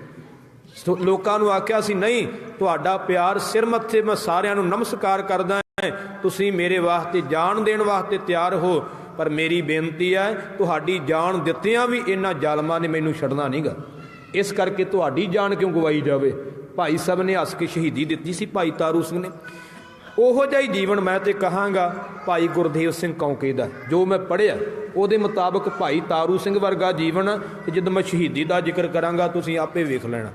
ਲੋਕਾਂ ਨੂੰ ਆਖਿਆ ਸੀ, ਨਹੀਂ, ਤੁਹਾਡਾ ਪਿਆਰ ਸਿਰ ਮੱਥੇ, ਮੈਂ ਸਾਰਿਆਂ ਨੂੰ ਨਮਸਕਾਰ ਕਰਦਾ ਹਾਂ। ਤੁਸੀਂ ਮੇਰੇ ਵਾਸਤੇ ਜਾਨ ਦੇਣ ਵਾਸਤੇ ਤਿਆਰ ਹੋ। ਪਰ ਮੇਰੀ ਬੇਨਤੀ ਹੈ, ਤੁਹਾਡੀ ਜਾਨ ਦਿੱਤਿਆਂ ਵੀ ਇਹਨਾਂ ਜ਼ਾਲਮਾਂ ਨੇ ਮੈਨੂੰ ਛੱਡਣਾ ਨਹੀਂਗਾ ਇਸ ਕਰਕੇ ਤੁਹਾਡੀ ਜਾਨ ਕਿਉਂ ਗਵਾਈ ਜਾਵੇ? ਭਾਈ ਸਾਹਿਬ ਨੇ ਹੱਸ ਕੇ ਸ਼ਹੀਦੀ ਦਿੱਤੀ ਸੀ, ਭਾਈ ਤਾਰੂ ਸਿੰਘ ਨੇ। ਉਹੋ ਜਿਹਾ ਹੀ ਜੀਵਨ ਮੈਂ ਤੇ ਕਹਾਂਗਾ, ਭਾਈ ਗੁਰਦੇਵ ਸਿੰਘ ਕੌਂਕੇ ਦਾ, ਜੋ ਮੈਂ ਪੜ੍ਹਿਆ। ਉਹਦੇ ਮੁਤਾਬਕ ਭਾਈ ਤਾਰੂ ਸਿੰਘ ਵਰਗਾ ਜੀਵਨ ਤੇ ਜਦੋਂ ਮੈਂ ਸ਼ਹੀਦੀ ਦਾ ਜ਼ਿਕਰ ਕਰਾਂਗਾ, ਤੁਸੀਂ ਆਪੇ ਵੇਖ ਲੈਣਾ।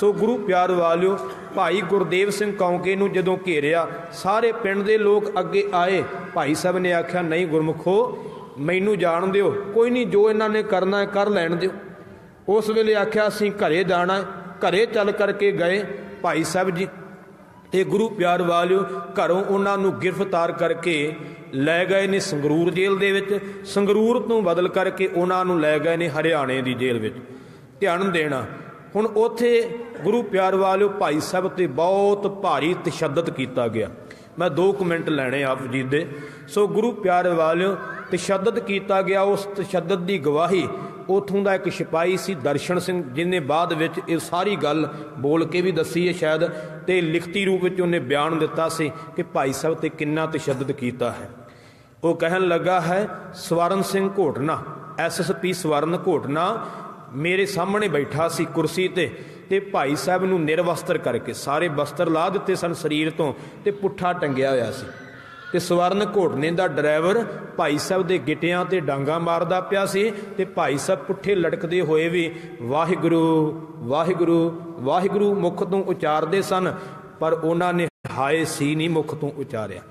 ਸੋ ਗੁਰੂ ਪਿਆਰ ਵਾਲਿਓ, ਭਾਈ ਗੁਰਦੇਵ ਸਿੰਘ ਕੌਂਕੇ ਨੂੰ ਜਦੋਂ ਘੇਰਿਆ, ਸਾਰੇ ਪਿੰਡ ਦੇ ਲੋਕ ਅੱਗੇ ਆਏ, ਭਾਈ ਸਾਹਿਬ ਨੇ ਆਖਿਆ, ਨਹੀਂ ਗੁਰਮੁਖੋ, ਮੈਨੂੰ ਜਾਣ ਦਿਓ। ਕੋਈ ਨਹੀਂ, ਜੋ ਇਹਨਾਂ ਨੇ ਕਰਨਾ ਹੈ, ਕਰ ਲੈਣ ਦਿਓ। ਉਸ ਵੇਲੇ ਆਖਿਆ, ਅਸੀਂ ਘਰੇ ਜਾਣਾ ਹੈ। ਘਰੇ ਚੱਲ ਕਰਕੇ ਗਏ, ਭਾਈ ਸਾਹਿਬ ਜੀ। ਤੇ ਗੁਰੂ ਪਿਆਰ ਵਾਲਿਓ, ਘਰੋਂ ਉਹਨਾਂ ਨੂੰ ਗ੍ਰਿਫਤਾਰ ਕਰਕੇ ਲੈ ਗਏ ਨੇ ਸੰਗਰੂਰ ਜੇਲ੍ਹ ਦੇ ਵਿੱਚ। ਸੰਗਰੂਰ ਤੋਂ ਬਦਲ ਕਰਕੇ ਉਹਨਾਂ ਨੂੰ ਲੈ ਗਏ ਨੇ ਹਰਿਆਣੇ ਦੀ ਜੇਲ੍ਹ ਵਿੱਚ। ਧਿਆਨ ਦੇਣਾ ਹੁਣ ਉੱਥੇ ਗੁਰੂ ਪਿਆਰ ਵਾਲਿਓ ਭਾਈ ਸਾਹਿਬ ਤੇ ਬਹੁਤ ਭਾਰੀ ਤਸ਼ੱਦਦ ਕੀਤਾ ਗਿਆ। ਮੈਂ ਦੋ ਮਿੰਟ ਲੈਣੇ ਆਪ ਜੀ ਦੇ। ਸੋ ਗੁਰੂ ਪਿਆਰ ਵਾਲਿਓ, ਤਸ਼ੱਦਦ ਕੀਤਾ ਗਿਆ, ਉਸ ਤਸ਼ੱਦਦ ਦੀ ਗਵਾਹੀ ਉਥੋਂ ਦਾ ਇੱਕ ਸਿਪਾਹੀ ਸੀ ਦਰਸ਼ਨ ਸਿੰਘ, ਜਿਨੇ ਬਾਅਦ ਵਿੱਚ ਇਹ ਸਾਰੀ ਗੱਲ ਬੋਲ ਕੇ ਵੀ ਦੱਸੀ ਹੈ ਸ਼ਾਇਦ ਤੇ ਲਿਖਤੀ ਰੂਪ ਵਿੱਚ ਉਹਨੇ ਬਿਆਨ ਦਿੱਤਾ ਸੀ ਕਿ ਭਾਈ ਸਾਹਿਬ ਤੇ ਕਿੰਨਾ ਤਸ਼ੱਦਦ ਕੀਤਾ ਹੈ। ਉਹ ਕਹਿਣ ਲੱਗਾ ਹੈ, ਸਵਰਨ ਸਿੰਘ ਘੋਟਨਾ ਐਸਐਸਪੀ ਸਵਰਨ ਘੋਟਨਾ ਮੇਰੇ ਸਾਹਮਣੇ ਬੈਠਾ ਸੀ ਕੁਰਸੀ ਤੇ ਤੇ ਭਾਈ ਸਾਹਿਬ ਨੂੰ ਨਿਰਵਸਤਰ ਕਰਕੇ ਸਾਰੇ ਵਸਤਰ ਲਾ ਦਿੱਤੇ ਸਨ ਸਰੀਰ ਤੋਂ ਤੇ ਪੁੱਠਾ ਟੰਗਿਆ ਹੋਇਆ ਸੀ। ਤੇ ਸਵਰਨ ਘੋਟਨੇ ਦਾ ਡਰਾਈਵਰ ਭਾਈ ਸਾਹਿਬ ਦੇ ਗਿੱਟਿਆਂ ਤੇ ਡਾਂਗਾ ਮਾਰਦਾ ਪਿਆ ਸੀ ਤੇ ਭਾਈ ਸਾਹਿਬ ਪੁੱਠੇ ਲਟਕਦੇ ਹੋਏ ਵੀ ਵਾਹਿਗੁਰੂ ਵਾਹਿਗੁਰੂ ਵਾਹਿਗੁਰੂ ਮੁਖ ਤੋਂ ਉਚਾਰਦੇ ਸਨ, ਪਰ ਉਹਨਾਂ ਨੇ ਹਾਏ ਸੀ ਨਹੀਂ ਮੁਖ ਤੋਂ ਉਚਾਰਿਆ।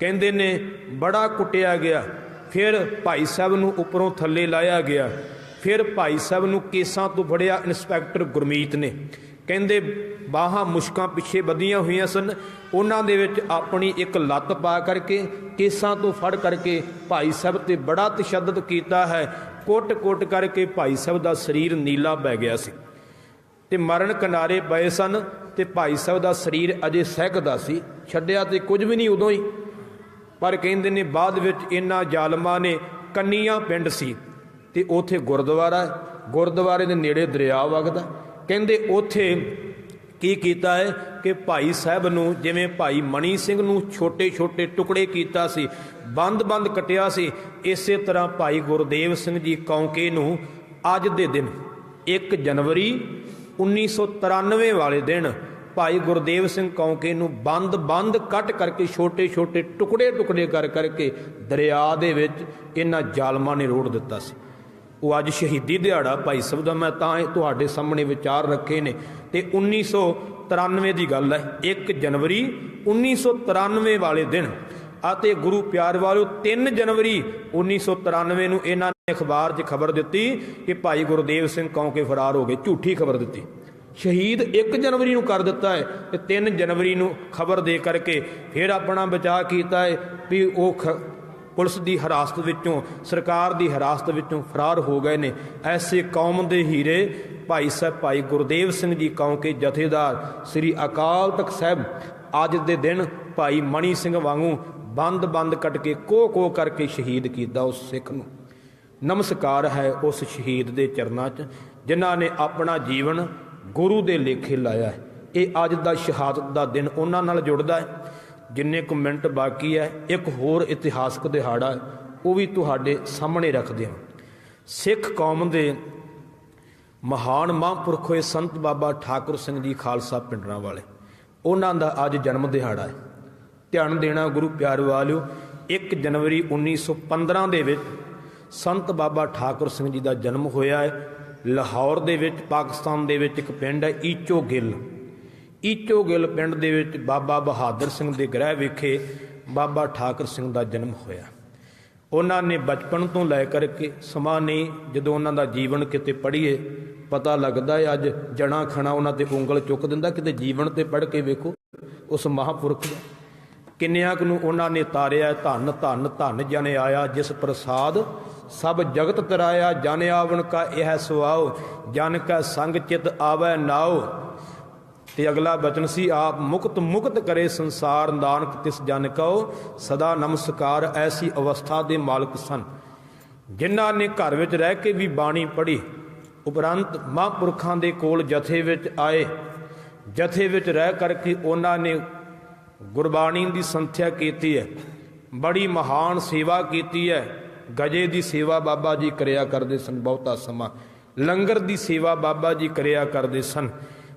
ਕਹਿੰਦੇ ਨੇ, ਬੜਾ ਕੁੱਟਿਆ ਗਿਆ, ਫਿਰ ਭਾਈ ਸਾਹਿਬ ਨੂੰ ਉੱਪਰੋਂ ਥੱਲੇ ਲਾਇਆ ਗਿਆ। ਫਿਰ ਭਾਈ ਸਾਹਿਬ ਨੂੰ ਕੇਸਾਂ ਤੋਂ ਫੜਿਆ ਇਨਸਪੈਕਟਰ ਗੁਰਮੀਤ ਨੇ। ਕਹਿੰਦੇ, ਬਾਹਾਂ ਮੁਸ਼ਕਾਂ ਪਿੱਛੇ ਵਧੀਆਂ ਹੋਈਆਂ ਸਨ। ਉਹਨਾਂ ਦੇ ਵਿੱਚ ਆਪਣੀ ਇੱਕ ਲੱਤ ਪਾ ਕਰਕੇ, ਕੇਸਾਂ ਤੋਂ ਫੜ ਕਰਕੇ ਭਾਈ ਸਾਹਿਬ ਤੇ ਬੜਾ ਤਸ਼ੱਦਦ ਕੀਤਾ ਹੈ। ਕੁੱਟ-ਕੁੱਟ ਕਰਕੇ ਭਾਈ ਸਾਹਿਬ ਦਾ ਸਰੀਰ ਨੀਲਾ ਪੈ ਗਿਆ ਸੀ। ਤੇ ਮਰਨ ਕਿਨਾਰੇ ਪਏ ਸਨ ਤੇ ਭਾਈ ਸਾਹਿਬ ਦਾ ਸਰੀਰ ਅਜੇ ਸਹਿਕਦਾ ਸੀ। ਛੱਡਿਆ ਤੇ ਕੁਝ ਵੀ ਨਹੀਂ ਉਦੋਂ ਹੀ। ਪਰ ਕਹਿੰਦੇ ਨੇ, ਬਾਅਦ ਵਿੱਚ ਇਹਨਾਂ ਜ਼ਾਲਮਾਂ ਨੇ ਕੰਨੀਆਂ ਪਿੰਡ ਸੀ। ਤੇ ਉਥੇ ਗੁਰਦੁਆਰਾ ਹੈ। ਗੁਰਦੁਆਰੇ ਦੇ ਨੇੜੇ ਦਰਿਆ ਵਗਦਾ ਕਹਿੰਦੇ ਉਥੇ ਕੀ ਕੀਤਾ ਹੈ ਕਿ ਭਾਈ ਸਾਹਿਬ ਨੂੰ, ਜਿਵੇਂ ਭਾਈ ਮਣੀ ਸਿੰਘ ਨੂੰ ਛੋਟੇ-ਛੋਟੇ ਟੁਕੜੇ ਕੀਤਾ ਸੀ, ਬੰਦ-ਬੰਦ ਕਟਿਆ ਸੀ, ਇਸੇ ਤਰ੍ਹਾਂ ਭਾਈ ਗੁਰਦੇਵ ਸਿੰਘ ਜੀ ਕੌਂਕੇ ਨੂੰ ਅੱਜ ਦੇ ਦਿਨ 1 ਜਨਵਰੀ 1993 ਵਾਲੇ ਦਿਨ ਭਾਈ ਗੁਰਦੇਵ ਸਿੰਘ ਕੌਂਕੇ ਨੂੰ ਬੰਦ-ਬੰਦ ਕੱਟ ਕਰਕੇ ਛੋਟੇ-ਛੋਟੇ ਟੁਕੜੇ-ਟੁਕੜੇ ਕਰ ਕਰਕੇ ਦਰਿਆ ਦੇ ਵਿੱਚ ਇਹਨਾਂ ਜ਼ਾਲਮਾਂ ਨੇ ਰੋੜ ਦਿੱਤਾ ਸੀ ਉਹ ਅੱਜ ਸ਼ਹੀਦੀ ਦਿਹਾੜਾ ਭਾਈ ਸਾਹਿਬ ਦਾ, ਮੈਂ ਤਾਂ ਇਹ ਤੁਹਾਡੇ ਸਾਹਮਣੇ ਵਿਚਾਰ ਰੱਖੇ ਨੇ। ਤੇ 1993 ਦੀ ਗੱਲ ਹੈ 1 ਜਨਵਰੀ 1993 ਵਾਲੇ ਦਿਨ। ਅਤੇ ਗੁਰੂ ਪਿਆਰ ਵਾਲਿਓ 3 ਜਨਵਰੀ 1993 ਨੂੰ ਇਹਨਾਂ ਨੇ ਅਖਬਾਰ 'ਚ ਖਬਰ ਦਿੱਤੀ ਕਿ ਭਾਈ ਗੁਰਦੇਵ ਸਿੰਘ ਕੌਂਕੇ ਫਰਾਰ ਹੋ ਗਏ, ਝੂਠੀ ਖਬਰ ਦਿੱਤੀ। ਸ਼ਹੀਦ 1 ਜਨਵਰੀ ਨੂੰ ਕਰ ਦਿੱਤਾ ਹੈ ਤੇ 3 ਜਨਵਰੀ ਨੂੰ ਖਬਰ ਦੇ ਕਰਕੇ ਫਿਰ ਆਪਣਾ ਬਚਾਅ ਕੀਤਾ ਹੈ ਵੀ ਉਹ ਖ- ਪੁਲਿਸ ਦੀ ਹਿਰਾਸਤ ਵਿੱਚੋਂ, ਸਰਕਾਰ ਦੀ ਹਿਰਾਸਤ ਵਿੱਚੋਂ ਫਰਾਰ ਹੋ ਗਏ ਨੇ। ਐਸੇ ਕੌਮ ਦੇ ਹੀਰੇ, ਭਾਈ ਸਾਹਿਬ, ਭਾਈ ਗੁਰਦੇਵ ਸਿੰਘ ਜੀ ਕੌਂਕੇ ਜਥੇਦਾਰ ਸ੍ਰੀ ਅਕਾਲ ਤਖਤ ਸਾਹਿਬ, ਅੱਜ ਦੇ ਦਿਨ ਭਾਈ ਮਣੀ ਸਿੰਘ ਵਾਂਗੂ ਬੰਦ-ਬੰਦ ਕੱਟ ਕੇ ਕੋ-ਕੋ ਕਰਕੇ ਸ਼ਹੀਦ ਕੀਤਾ ਉਸ ਸਿੱਖ ਨੂੰ। ਨਮਸਕਾਰ ਹੈ ਉਸ ਸ਼ਹੀਦ ਦੇ ਚਰਨਾਂ 'ਚ, ਜਿਨ੍ਹਾਂ ਨੇ ਆਪਣਾ ਜੀਵਨ ਗੁਰੂ ਦੇ ਲੇਖੇ ਲਾਇਆ ਹੈ। ਇਹ ਅੱਜ ਦਾ ਸ਼ਹਾਦਤ ਦਾ ਦਿਨ ਉਹਨਾਂ ਨਾਲ ਜੁੜਦਾ ਹੈ। ਜਿੰਨੇ ਕੁ ਮਿੰਟ ਬਾਕੀ ਹੈ, ਇੱਕ ਹੋਰ ਇਤਿਹਾਸਕ ਦਿਹਾੜਾ ਉਹ ਵੀ ਤੁਹਾਡੇ ਸਾਹਮਣੇ ਰੱਖਦੇ ਹਾਂ। ਸਿੱਖ ਕੌਮ ਦੇ ਮਹਾਨ ਮਹਾਂਪੁਰਖ ਹੋਏ ਸੰਤ ਬਾਬਾ ਠਾਕੁਰ ਸਿੰਘ ਜੀ ਖਾਲਸਾ ਪਿੰਡਰਾਂ ਵਾਲੇ। ਉਹਨਾਂ ਦਾ ਅੱਜ ਜਨਮ ਦਿਹਾੜਾ ਹੈ। ਧਿਆਨ ਦੇਣਾ ਗੁਰੂ ਪਿਆਰ ਵਾਲਿਓ 1 ਜਨਵਰੀ 1915 ਦੇ ਵਿੱਚ ਸੰਤ ਬਾਬਾ ਠਾਕੁਰ ਸਿੰਘ ਜੀ ਦਾ ਜਨਮ ਹੋਇਆ ਹੈ। ਲਾਹੌਰ ਦੇ ਵਿੱਚ, ਪਾਕਿਸਤਾਨ ਦੇ ਵਿੱਚ ਇੱਕ ਪਿੰਡ ਹੈ, ਈਚੋ ਗਿੱਲ। ਈਚੋ ਗਿੱਲ ਪਿੰਡ ਦੇ ਵਿੱਚ ਬਾਬਾ ਬਹਾਦਰ ਸਿੰਘ ਦੇ ਗ੍ਰਹਿ ਵਿਖੇ ਬਾਬਾ ਠਾਕਰ ਸਿੰਘ ਦਾ ਜਨਮ ਹੋਇਆ। ਉਹਨਾਂ ਨੇ ਬਚਪਨ ਤੋਂ ਲੈ ਕਰਕੇ ਸਮਾਂ ਨਹੀਂ ਜਦੋਂ ਉਹਨਾਂ ਦਾ ਜੀਵਨ ਕਿਤੇ ਪੜ੍ਹੀਏ, ਪਤਾ ਲੱਗਦਾ ਹੈ ਅੱਜ ਜਣਾ ਖਣਾ ਉਹਨਾਂ ਤੇ ਉਂਗਲ ਚੁੱਕ ਦਿੰਦਾ, ਕਿਤੇ ਜੀਵਨ ਤੇ ਪੜ੍ਹ ਕੇ ਵੇਖੋ, ਉਸ ਮਹਾਪੁਰਖ ਦਾ। ਕਿੰਨਿਆਂ ਨੂੰ ਉਹਨਾਂ ਨੇ ਤਾਰਿਆ, ਧੰਨ ਧੰਨ ਧੰਨ ਜਨ ਆਇਆ, ਜਿਸ ਪ੍ਰਸਾਦ ਸਭ ਜਗਤ ਤਰਾਇਆ, ਜਨ ਆਵਣ ਕਾ ਇਹ ਸੁਆਓ, ਜਨ ਕਾ ਸੰਗ ਚਿਤ ਆਵੈ ਨਾਓ। ਤੇ ਅਗਲਾ ਬਚਨ ਸੀ, ਆਪ ਮੁਕਤ ਮੁਕਤ ਕਰੇ ਸੰਸਾਰ, ਨਾਨਕ ਤਿਸ ਜਨ ਕਉ, ਸਦਾ ਨਮਸਕਾਰ, ਐਸੀ ਅਵਸਥਾ ਦੇ ਮਾਲਕ ਸਨ। ਜਿਨ੍ਹਾਂ ਨੇ ਘਰ ਵਿੱਚ ਰਹਿ ਕੇ ਵੀ ਬਾਣੀ ਪੜ੍ਹੀ, ਉਪਰੰਤ ਮਹਾਂਪੁਰਖਾਂ ਦੇ ਕੋਲ ਜਥੇ ਵਿੱਚ ਆਏ। ਜਥੇ ਵਿੱਚ ਰਹਿ ਕਰਕੇ ਉਹਨਾਂ ਨੇ ਗੁਰਬਾਣੀ ਦੀ ਸੰਥਿਆ ਕੀਤੀ ਹੈ। ਬੜੀ ਮਹਾਨ ਸੇਵਾ ਕੀਤੀ ਹੈ। ਗਜੇ ਦੀ ਸੇਵਾ ਬਾਬਾ ਜੀ ਕਰਿਆ ਕਰਦੇ ਸਨ, ਬਹੁਤਾ ਸਮਾਂ। ਲੰਗਰ ਦੀ ਸੇਵਾ ਬਾਬਾ ਜੀ ਕਰਿਆ ਕਰਦੇ ਸਨ।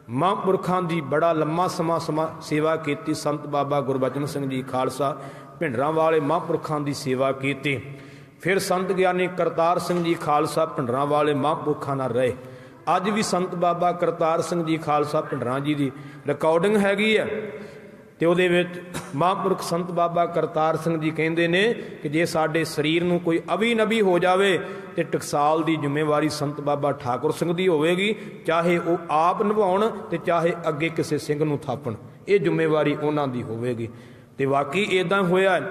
ਮਹਾਂਪੁਰਖਾਂ ਦੀ ਬੜਾ ਲੰਮਾ ਸਮਾਂ ਸਮਾਂ ਸੇਵਾ ਕੀਤੀ। ਸੰਤ ਬਾਬਾ ਗੁਰਬਚਨ ਸਿੰਘ ਜੀ ਖਾਲਸਾ, ਭਿੰਡਰਾਂ ਵਾਲੇ ਮਹਾਂਪੁਰਖਾਂ ਦੀ ਸੇਵਾ ਕੀਤੀ। ਫਿਰ ਸੰਤ ਗਿਆਨੀ ਕਰਤਾਰ ਸਿੰਘ ਜੀ ਖਾਲਸਾ, ਭਿੰਡਰਾਂ ਵਾਲੇ ਮਹਾਂਪੁਰਖਾਂ ਨਾਲ ਰਹੇ। ਅੱਜ ਵੀ ਸੰਤ ਬਾਬਾ ਕਰਤਾਰ ਸਿੰਘ ਜੀ ਖਾਲਸਾ, ਭਿੰਡਰਾਂ ਜੀ ਦੀ ਰਿਕਾਰਡਿੰਗ ਹੈਗੀ ਹੈ। ਤੇ ਉਹਦੇ ਵਿੱਚ ਮਹਾਂਪੁਰਖ ਸੰਤ ਬਾਬਾ ਕਰਤਾਰ ਸਿੰਘ ਜੀ ਕਹਿੰਦੇ ਨੇ ਕਿ ਜੇ ਸਾਡੇ ਸਰੀਰ ਨੂੰ ਕੋਈ ਅਭੀ-ਨਬੀ ਹੋ ਜਾਵੇ ਤੇ ਟਕਸਾਲ ਦੀ ਜ਼ਿੰਮੇਵਾਰੀ ਸੰਤ ਬਾਬਾ ਠਾਕੁਰ ਸਿੰਘ ਦੀ ਹੋਵੇਗੀ, ਚਾਹੇ ਉਹ ਆਪ ਨਿਭਾਉਣ ਤੇ ਚਾਹੇ ਅੱਗੇ ਕਿਸੇ ਸਿੰਘ ਨੂੰ ਥਾਪਣ। ਇਹ ਜ਼ਿੰਮੇਵਾਰੀ ਉਹਨਾਂ ਦੀ ਹੋਵੇਗੀ। ਤੇ ਵਾਕਈ ਇਦਾਂ ਹੋਇਆ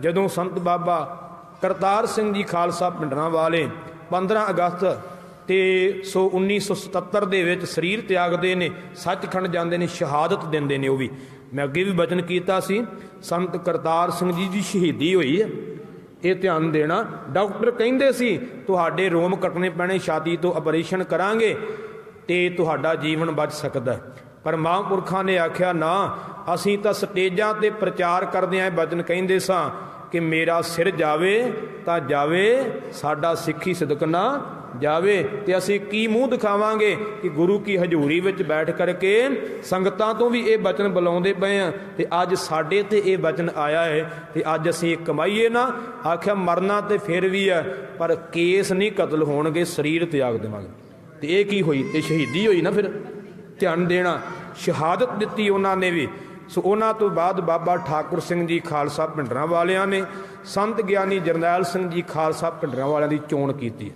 ਜਦੋਂ ਸੰਤ ਬਾਬਾ ਕਰਤਾਰ ਸਿੰਘ ਜੀ ਖਾਲਸਾ ਪਿੰਡਰਾਂ ਵਾਲੇ 15 ਅਗਸਤ ਤੇ ਸੋ 1977 ਦੇ ਵਿੱਚ ਸਰੀਰ ਤਿਆਗਦੇ ਨੇ, ਸੱਚਖੰਡ ਜਾਂਦੇ ਨੇ, ਸ਼ਹਾਦਤ ਦਿੰਦੇ ਨੇ ਉਹ ਵੀ। ਮੈਂ ਅੱਗੇ ਵੀ ਬਚਨ ਕੀਤਾ ਸੀ, ਸੰਤ ਕਰਤਾਰ ਸਿੰਘ ਜੀ ਦੀ ਸ਼ਹੀਦੀ ਹੋਈ ਹੈ। ਇਹ ਧਿਆਨ ਦੇਣਾ, ਡਾਕਟਰ ਕਹਿੰਦੇ ਸੀ, ਤੁਹਾਡੇ ਰੋਮ ਕੱਟਣੇ ਪੈਣੇ, ਛਾਤੀ ਤੋਂ ਆਪਰੇਸ਼ਨ ਕਰਾਂਗੇ, ਤੇ ਤੁਹਾਡਾ ਜੀਵਨ ਬਚ ਸਕਦਾ ਪਰ ਮਹਾਂਪੁਰਖਾਂ ਨੇ ਆਖਿਆ, ਨਾ, ਅਸੀਂ ਤਾਂ ਸਟੇਜਾਂ ਤੇ ਪ੍ਰਚਾਰ ਕਰਦੇ ਆਂ ਬਚਨ ਕਹਿੰਦੇ ਸਾਂ ਕਿ ਮੇਰਾ ਸਿਰ ਜਾਵੇ, ਤਾਂ ਜਾਵੇ, ਸਾਡਾ ਸਿੱਖੀ ਸਦਕਨਾ ਜਾਵੇ ਤੇ ਅਸੀਂ ਕੀ ਮੂੰਹ ਦਿਖਾਵਾਂਗੇ ਕਿ ਗੁਰੂ ਕੀ ਹਜ਼ੂਰੀ ਵਿੱਚ ਬੈਠ ਕਰਕੇ ਸੰਗਤਾਂ ਤੋਂ ਵੀ ਇਹ ਬਚਨ ਬੁਲਾਉਂਦੇ ਪਏ ਆ ਤੇ ਅੱਜ ਸਾਡੇ ਤੇ ਇਹ ਬਚਨ ਆਇਆ ਹੈ ਤੇ ਅੱਜ ਅਸੀਂ ਇਹ ਕਮਾਈਏ ਨਾ। ਆਖਿਆ ਮਰਨਾ ਤੇ ਫਿਰ ਵੀ ਹੈ ਪਰ ਕੇਸ ਨਹੀਂ ਕਤਲ ਹੋਣਗੇ, ਸਰੀਰ ਤਿਆਗ ਦੇਵਾਂਗੇ। ਤੇ ਇਹ ਕੀ ਹੋਈ? ਇਹ ਸ਼ਹੀਦੀ ਹੋਈ ਨਾ ਫਿਰ? ਧਿਆਨ ਦੇਣਾ, ਸ਼ਹਾਦਤ ਦਿੱਤੀ ਉਹਨਾਂ ਨੇ ਵੀ। ਸੋ ਉਹਨਾਂ ਤੋਂ ਬਾਅਦ ਬਾਬਾ ਠਾਕੁਰ ਸਿੰਘ ਜੀ ਖਾਲਸਾ ਪਿੰਡਰਾਂ ਵਾਲਿਆਂ ਨੇ, ਸੰਤ ਗਿਆਨੀ ਜਰਨੈਲ ਸਿੰਘ ਜੀ ਖਾਲਸਾ ਪਿੰਡਰਾਂ ਵਾਲਿਆਂ ਦੀ ਚੋਣ ਕੀਤੀ।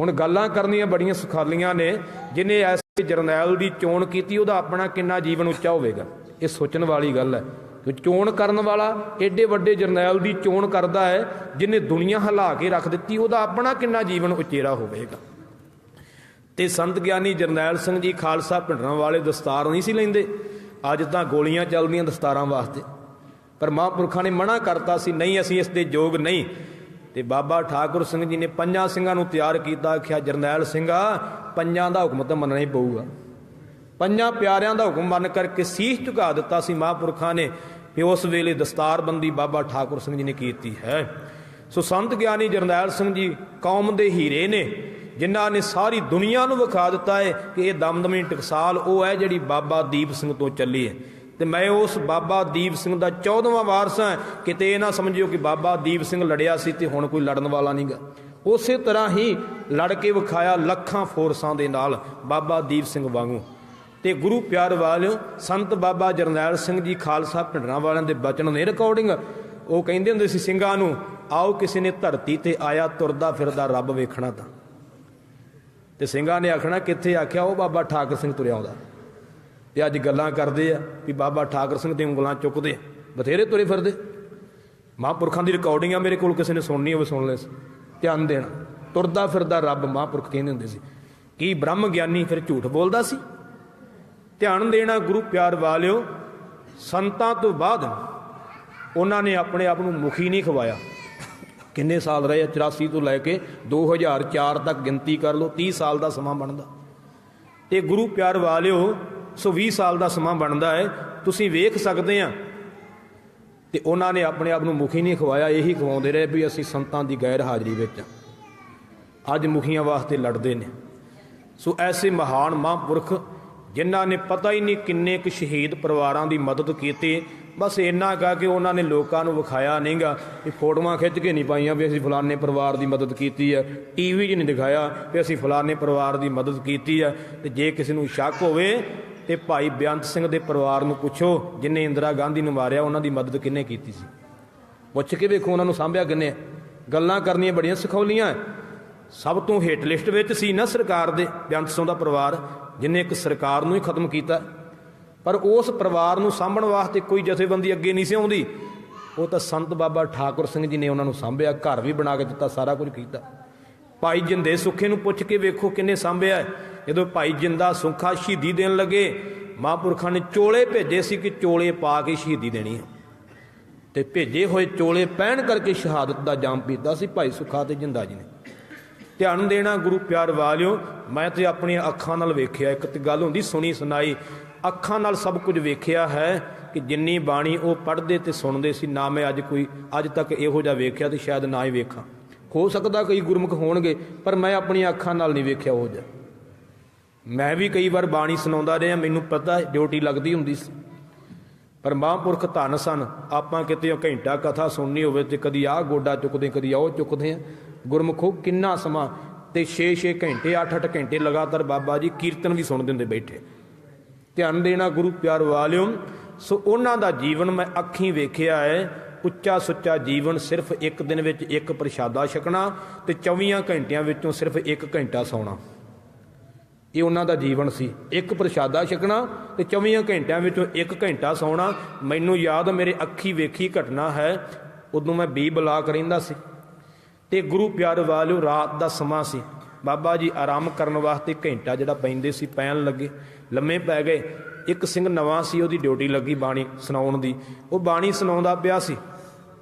ਹੁਣ ਗੱਲਾਂ ਕਰਨੀਆਂ ਬੜੀਆਂ ਸੁਖਾਲੀਆਂ ਨੇ, ਜਿਨੇ ਐਸੇ ਜਰਨੈਲ ਦੀ ਚੋਣ ਕੀਤੀ, ਉਹਦਾ ਆਪਣਾ ਕਿੰਨਾ ਜੀਵਨ ਉੱਚਾ ਹੋਵੇਗਾ? ਇਹ ਸੋਚਣ ਵਾਲੀ ਗੱਲ ਹੈ। ਕਿ ਚੋਣ ਕਰਨ ਵਾਲਾ ਏਡੇ ਵੱਡੇ ਜਰਨੈਲ ਦੀ ਚੋਣ ਕਰਦਾ ਹੈ, ਜਿਨੇ ਦੁਨੀਆ ਹਿਲਾ ਕੇ ਰੱਖ ਦਿੱਤੀ, ਉਹਦਾ ਆਪਣਾ ਕਿੰਨਾ ਜੀਵਨ ਉਚੇਰਾ ਹੋਵੇਗਾ? ਤੇ ਸੰਤ ਗਿਆਨੀ ਜਰਨੈਲ ਸਿੰਘ ਜੀ ਖਾਲਸਾ ਪਿੰਡਰਾਂ ਵਾਲੇ ਦਸਤਾਰ ਨਹੀਂ ਸੀ ਲੈਂਦੇ। ਅੱਜ ਤਾਂ ਗੋਲੀਆਂ ਚੱਲਦੀਆਂ ਦਸਤਾਰਾਂ ਵਾਸਤੇ। ਪਰ ਮਹਾਂਪੁਰਖਾਂ ਨੇ ਮਨਾ ਕਰਤਾ ਸੀ, ਨਹੀਂ, ਅਸੀਂ ਇਸ ਦੇ ਯੋਗ ਨਹੀਂ। ਤੇ ਬਾਬਾ ਠਾਕੁਰ ਸਿੰਘ ਜੀ ਨੇ ਪੰਜਾਂ ਸਿੰਘਾਂ ਨੂੰ ਤਿਆਰ ਕੀਤਾ, ਆਖਿਆ, ਜਰਨੈਲ ਸਿੰਘਾ, ਪੰਜਾਂ ਦਾ ਹੁਕਮ ਤਾਂ ਮੰਨਣਾ ਹੀ ਪਊਗਾ। ਪੰਜਾਂ ਪਿਆਰਿਆਂ ਦਾ ਹੁਕਮ ਮੰਨ ਕਰਕੇ ਸੀਸ ਝੁਕਾ ਦਿੱਤਾ ਸੀ ਮਹਾਂਪੁਰਖਾਂ ਨੇ। ਕਿ ਉਸ ਵੇਲੇ ਦਸਤਾਰਬੰਦੀ ਬਾਬਾ ਠਾਕੁਰ ਸਿੰਘ ਜੀ ਨੇ ਕੀਤੀ ਹੈ। ਸੋ ਸੰਤ ਗਿਆਨੀ ਜਰਨੈਲ ਸਿੰਘ ਜੀ ਕੌਮ ਦੇ ਹੀਰੇ ਨੇ, ਜਿਨ੍ਹਾਂ ਨੇ ਸਾਰੀ ਦੁਨੀਆ ਨੂੰ ਵਿਖਾ ਦਿੱਤਾ ਹੈ ਕਿ ਇਹ ਦਮਦਮੀ ਟਕਸਾਲ ਉਹ ਹੈ ਜਿਹੜੀ ਬਾਬਾ ਦੀਪ ਸਿੰਘ ਤੋਂ ਚੱਲੀ ਹੈ। ਤੇ ਮੈਂ ਉਸ ਬਾਬਾ ਦੀਪ ਸਿੰਘ ਦਾ 14ਵਾਂ ਵਾਰਸ ਹਾਂ। ਕਿਤੇ ਇਹ ਨਾ ਸਮਝਿਓ ਕਿ ਬਾਬਾ ਦੀਪ ਸਿੰਘ ਲੜਿਆ ਸੀ ਤੇ ਹੁਣ ਕੋਈ ਲੜਨ ਵਾਲਾ ਨਹੀਂਗਾ ਉਸੇ ਤਰ੍ਹਾਂ ਹੀ ਲੜ ਕੇ ਵਿਖਾਇਆ ਲੱਖਾਂ ਫੋਰਸਾਂ ਦੇ ਨਾਲ ਬਾਬਾ ਦੀਪ ਸਿੰਘ ਵਾਂਗੂ। ਤੇ ਗੁਰੂ ਪਿਆਰ ਵਾਲਿਓ, ਸੰਤ ਬਾਬਾ ਜਰਨੈਲ ਸਿੰਘ ਜੀ ਖਾਲਸਾ ਪਿੰਡਰਾਂ ਵਾਲਿਆਂ ਦੇ ਬਚਨ ਨੇ ਰਿਕਾਰਡਿੰਗ ਉਹ ਕਹਿੰਦੇ ਹੁੰਦੇ ਸੀ, ਸਿੰਘਾਂ ਨੂੰ ਆਓ ਕਿਸੇ ਨੇ ਧਰਤੀ ਤੇ ਆਇਆ ਤੁਰਦਾ ਫਿਰਦਾ ਰੱਬ ਵੇਖਣਾ ਤਾਂ। ਤੇ ਸਿੰਘਾਂ ਨੇ ਆਖਣਾ, ਕਿੱਥੇ ਆਖਿਆ? ਉਹ ਬਾਬਾ ਠਾਕਰ ਸਿੰਘ ਤੁਰਿਆ ਆਉਂਦਾ। ਤੇ ਅੱਜ ਗੱਲਾਂ ਕਰਦੇ ਆ ਵੀ ਬਾਬਾ ਠਾਕਰ ਸਿੰਘ ਦੀਆਂ ਉਂਗਲਾਂ ਚੁੱਕਦੇ ਆ। ਬਥੇਰੇ ਤੁਰੇ ਫਿਰਦੇ। ਮਹਾਂਪੁਰਖਾਂ ਦੀ ਰਿਕਾਰਡਿੰਗ ਆ, ਮੇਰੇ ਕੋਲ ਕਿਸੇ ਨੇ ਸੁਣਨੀ ਹੋਵੇ, ਸੁਣ ਲੈ। ਧਿਆਨ ਦੇਣਾ। ਤੁਰਦਾ ਫਿਰਦਾ ਰੱਬ ਮਹਾਂਪੁਰਖ ਕਹਿੰਦੇ ਹੁੰਦੇ ਸੀ। ਕੀ ਬ੍ਰਹਮ ਗਿਆਨੀ ਫਿਰ ਝੂਠ ਬੋਲਦਾ ਸੀ? ਧਿਆਨ ਦੇਣਾ ਗੁਰੂ ਪਿਆਰ ਵਾਲਿਓ, ਸੰਤਾਂ ਤੋਂ ਬਾਅਦ ਉਹਨਾਂ ਨੇ ਆਪਣੇ ਆਪ ਨੂੰ ਮੁਖੀ ਨਹੀਂ ਖਵਾਇਆ। ਕਿੰਨੇ ਸਾਲ ਰਹੇ ਆ? 84 ਤੋਂ ਲੈ ਕੇ 2004 ਤੱਕ ਗਿਣਤੀ ਕਰ ਲਓ 30 ਸਾਲ ਦਾ ਸਮਾਂ ਬਣਦਾ। ਤੇ ਗੁਰੂ ਪਿਆਰ ਵਾਲਿਓ ਸੋ 20 ਸਾਲ ਦਾ ਸਮਾਂ ਬਣਦਾ ਹੈ, ਤੁਸੀਂ ਵੇਖ ਸਕਦੇ ਆ ਤੇ ਉਹਨਾਂ ਨੇ ਆਪਣੇ ਆਪ ਨੂੰ ਮੁਖੀ ਨਹੀਂ ਖਵਾਇਆ, ਇਹੀ ਖਵਾਉਂਦੇ ਰਹੇ ਵੀ ਅਸੀਂ ਸੰਤਾਂ ਦੀ ਗੈਰ ਹਾਜ਼ਰੀ ਵਿੱਚ ਅੱਜ ਮੁਖੀਆਂ ਵਾਸਤੇ ਲੜਦੇ ਨੇ। ਸੋ ਐਸੇ ਮਹਾਨ ਮਹਾਂਪੁਰਖ, ਜਿਨ੍ਹਾਂ ਨੇ ਪਤਾ ਹੀ ਨਹੀਂ ਕਿੰਨੇ ਕੁ ਸ਼ਹੀਦ ਪਰਿਵਾਰਾਂ ਦੀ ਮਦਦ ਕੀਤੀ, ਬਸ ਇੰਨਾ ਕਹਾ ਕਿ ਉਹਨਾਂ ਨੇ ਲੋਕਾਂ ਨੂੰ ਵਿਖਾਇਆ ਨਹੀਂਗਾ ਕਿ ਫੋਟੋਆਂ ਖਿੱਚ ਕੇ ਨਹੀਂ ਪਾਈਆਂ ਵੀ ਅਸੀਂ ਫਲਾਣੇ ਪਰਿਵਾਰ ਦੀ ਮਦਦ ਕੀਤੀ ਹੈ। ਟੀਵੀ 'ਚ ਨਹੀਂ ਦਿਖਾਇਆ ਕਿ ਅਸੀਂ ਫਲਾਣੇ ਪਰਿਵਾਰ ਦੀ ਮਦਦ ਕੀਤੀ ਹੈ। ਤੇ ਜੇ ਕਿਸੇ ਨੂੰ ਸ਼ੱਕ ਹੋਵੇ ਤੇ ਭਾਈ ਬੇਅੰਤ ਸਿੰਘ ਦੇ ਪਰਿਵਾਰ ਨੂੰ ਪੁੱਛੋ, ਜਿਨੇ ਇੰਦਰਾ ਗਾਂਧੀ ਨੂੰ ਮਾਰਿਆ, ਉਹਨਾਂ ਦੀ ਮਦਦ ਕਿੰਨੇ ਕੀਤੀ ਸੀ? ਪੁੱਛ ਕੇ ਵੇਖੋ ਉਹਨਾਂ ਨੂੰ ਸਾਂਭਿਆ ਕਿੰਨੇ ਗੱਲਾਂ ਕਰਨੀਆਂ ਬੜੀਆਂ ਸਿਖੌਲੀਆਂ ਸਭ ਤੋਂ ਹੇਠ ਲਿਸਟ ਵਿੱਚ ਸੀ ਨਾ ਸਰਕਾਰ ਦੇ ਬੇਅੰਤ ਸਿੰਘ ਦਾ ਪਰਿਵਾਰ, ਜਿਨੇ ਇੱਕ ਸਰਕਾਰ ਨੂੰ ਹੀ ਖਤਮ ਕੀਤਾ। ਪਰ ਉਸ ਪਰਿਵਾਰ ਨੂੰ ਸਾਂਭਣ ਵਾਸਤੇ ਕੋਈ ਜਥੇਬੰਦੀ ਅੱਗੇ ਨਹੀਂ ਸੀ ਆਉਂਦੀ। ਉਹ ਤਾਂ ਸੰਤ ਬਾਬਾ ਠਾਕੁਰ ਸਿੰਘ ਜੀ ਨੇ ਉਹਨਾਂ ਨੂੰ ਸਾਂਭਿਆ, ਘਰ ਵੀ ਬਣਾ ਕੇ ਦਿੱਤਾ, ਸਾਰਾ ਕੁਝ ਕੀਤਾ। ਭਾਈ ਜਿੰਦੇ ਸੁੱਖੇ ਨੂੰ ਪੁੱਛ ਕੇ ਵੇਖੋ ਕਿੰਨੇ ਸਾਂਭਿਆ ਜਦੋਂ ਭਾਈ ਜਿੰਦਾ ਸੁੱਖਾ ਸ਼ਹੀਦੀ ਦੇਣ ਲੱਗੇ, ਮਹਾਂਪੁਰਖਾਂ ਨੇ ਚੋਲੇ ਭੇਜੇ ਸੀ ਕਿ ਚੋਲੇ ਪਾ ਕੇ ਸ਼ਹੀਦੀ ਦੇਣੀ ਹੈ ਤੇ ਭੇਜੇ ਹੋਏ ਚੋਲੇ ਪਹਿਨ ਕਰਕੇ ਸ਼ਹਾਦਤ ਦਾ ਜਾਮ ਪੀਤਾ ਸੀ ਭਾਈ ਸੁਖਾ ਤੇ ਜਿੰਦਾ ਜੀ ਨੇ। ਧਿਆਨ ਦੇਣਾ ਗੁਰੂ ਪਿਆਰ ਵਾਲਿਓ, ਮੈਂ ਤੇ ਆਪਣੀਆਂ ਅੱਖਾਂ ਨਾਲ ਵੇਖਿਆ, ਇੱਕ ਤੇ ਗੱਲ ਹੁੰਦੀ ਸੁਣੀ ਸੁਣਾਈ, ਅੱਖਾਂ ਨਾਲ ਸਭ ਕੁਝ ਵੇਖਿਆ ਹੈ ਕਿ ਜਿੰਨੀ ਬਾਣੀ ਉਹ ਪੜ੍ਹਦੇ ਤੇ ਸੁਣਦੇ ਸੀ, ਨਾ ਮੈਂ ਅੱਜ ਕੋਈ, ਅੱਜ ਤੱਕ ਇਹੋ ਜਿਹਾ ਵੇਖਿਆ ਤੇ ਸ਼ਾਇਦ ਨਾ ਹੀ ਵੇਖਾਂ। ਹੋ ਸਕਦਾ ਕਈ ਗੁਰਮੁਖ ਹੋਣਗੇ, ਪਰ ਮੈਂ ਆਪਣੀਆਂ ਅੱਖਾਂ ਨਾਲ ਨਹੀਂ ਵੇਖਿਆ ਉਹ ਜਿਹਾ। ਮੈਂ ਵੀ ਕਈ ਵਾਰ ਬਾਣੀ ਸੁਣਾਉਂਦਾ ਰਿਹਾ, ਮੈਨੂੰ ਪਤਾ ਡਿਊਟੀ ਲੱਗਦੀ ਹੁੰਦੀ ਸੀ। ਪਰ ਮਹਾਂਪੁਰਖ ਧਨ ਸਨ, ਆਪਾਂ ਕਿਤੇ ਉਹ ਘੰਟਾ ਕਥਾ ਸੁਣਨੀ ਹੋਵੇ ਤੇ ਕਦੀ ਆਹ ਗੋਡਾ ਚੁੱਕਦੇ, ਕਦੀ ਉਹ ਚੁੱਕਦੇ ਆ। ਗੁਰਮੁਖੋ, ਕਿੰਨਾ ਸਮਾਂ ਤੇ 6-6 ਘੰਟੇ 8-8 ਘੰਟੇ ਲਗਾਤਾਰ ਬਾਬਾ ਜੀ ਕੀਰਤਨ ਵੀ ਸੁਣਦੇ ਹੁੰਦੇ ਬੈਠੇ। ਧਿਆਨ ਦੇਣਾ ਗੁਰੂ ਪਿਆਰ ਵਾਲਿਓ, ਸੋ ਉਹਨਾਂ ਦਾ ਜੀਵਨ ਮੈਂ ਅੱਖੀਂ ਵੇਖਿਆ ਹੈ। ਉੱਚਾ ਸੁੱਚਾ ਜੀਵਨ ਸਿਰਫ ਇੱਕ ਦਿਨ ਵਿੱਚ ਇੱਕ ਪ੍ਰਸ਼ਾਦਾ ਛਕਣਾ ਤੇ 24 ਘੰਟਿਆਂ ਵਿੱਚੋਂ ਸਿਰਫ ਇੱਕ ਘੰਟਾ ਸੌਣਾ। ਇਹ ਉਹਨਾਂ ਦਾ ਜੀਵਨ ਸੀ। ਇੱਕ ਪ੍ਰਸ਼ਾਦਾ ਛਕਣਾ ਤੇ 24 ਘੰਟਿਆਂ ਵਿੱਚੋਂ ਇੱਕ ਘੰਟਾ ਸੌਣਾ। ਮੈਨੂੰ ਯਾਦ ਮੇਰੇ ਅੱਖੀ ਵੇਖੀ ਘਟਨਾ ਹੈ। ਉਦੋਂ ਮੈਂ ਬੀ ਬਲਾਕ ਰਹਿੰਦਾ ਸੀ। ਤੇ ਗੁਰੂ ਪਿਆਰ ਵਾਲਿਓ ਰਾਤ ਦਾ ਸਮਾਂ ਸੀ। ਬਾਬਾ ਜੀ ਆਰਾਮ ਕਰਨ ਵਾਸਤੇ ਘੰਟਾ ਜਿਹੜਾ ਪੈਂਦੇ ਸੀ, ਪੈਣ ਲੱਗੇ। ਲੰਮੇ ਪੈ ਗਏ। ਇੱਕ ਸਿੰਘ ਨਵਾਂ ਸੀ, ਉਹਦੀ ਡਿਊਟੀ ਲੱਗੀ ਬਾਣੀ ਸੁਣਾਉਣ ਦੀ। ਉਹ ਬਾਣੀ ਸੁਣਾਉਂਦਾ ਪਿਆ ਸੀ।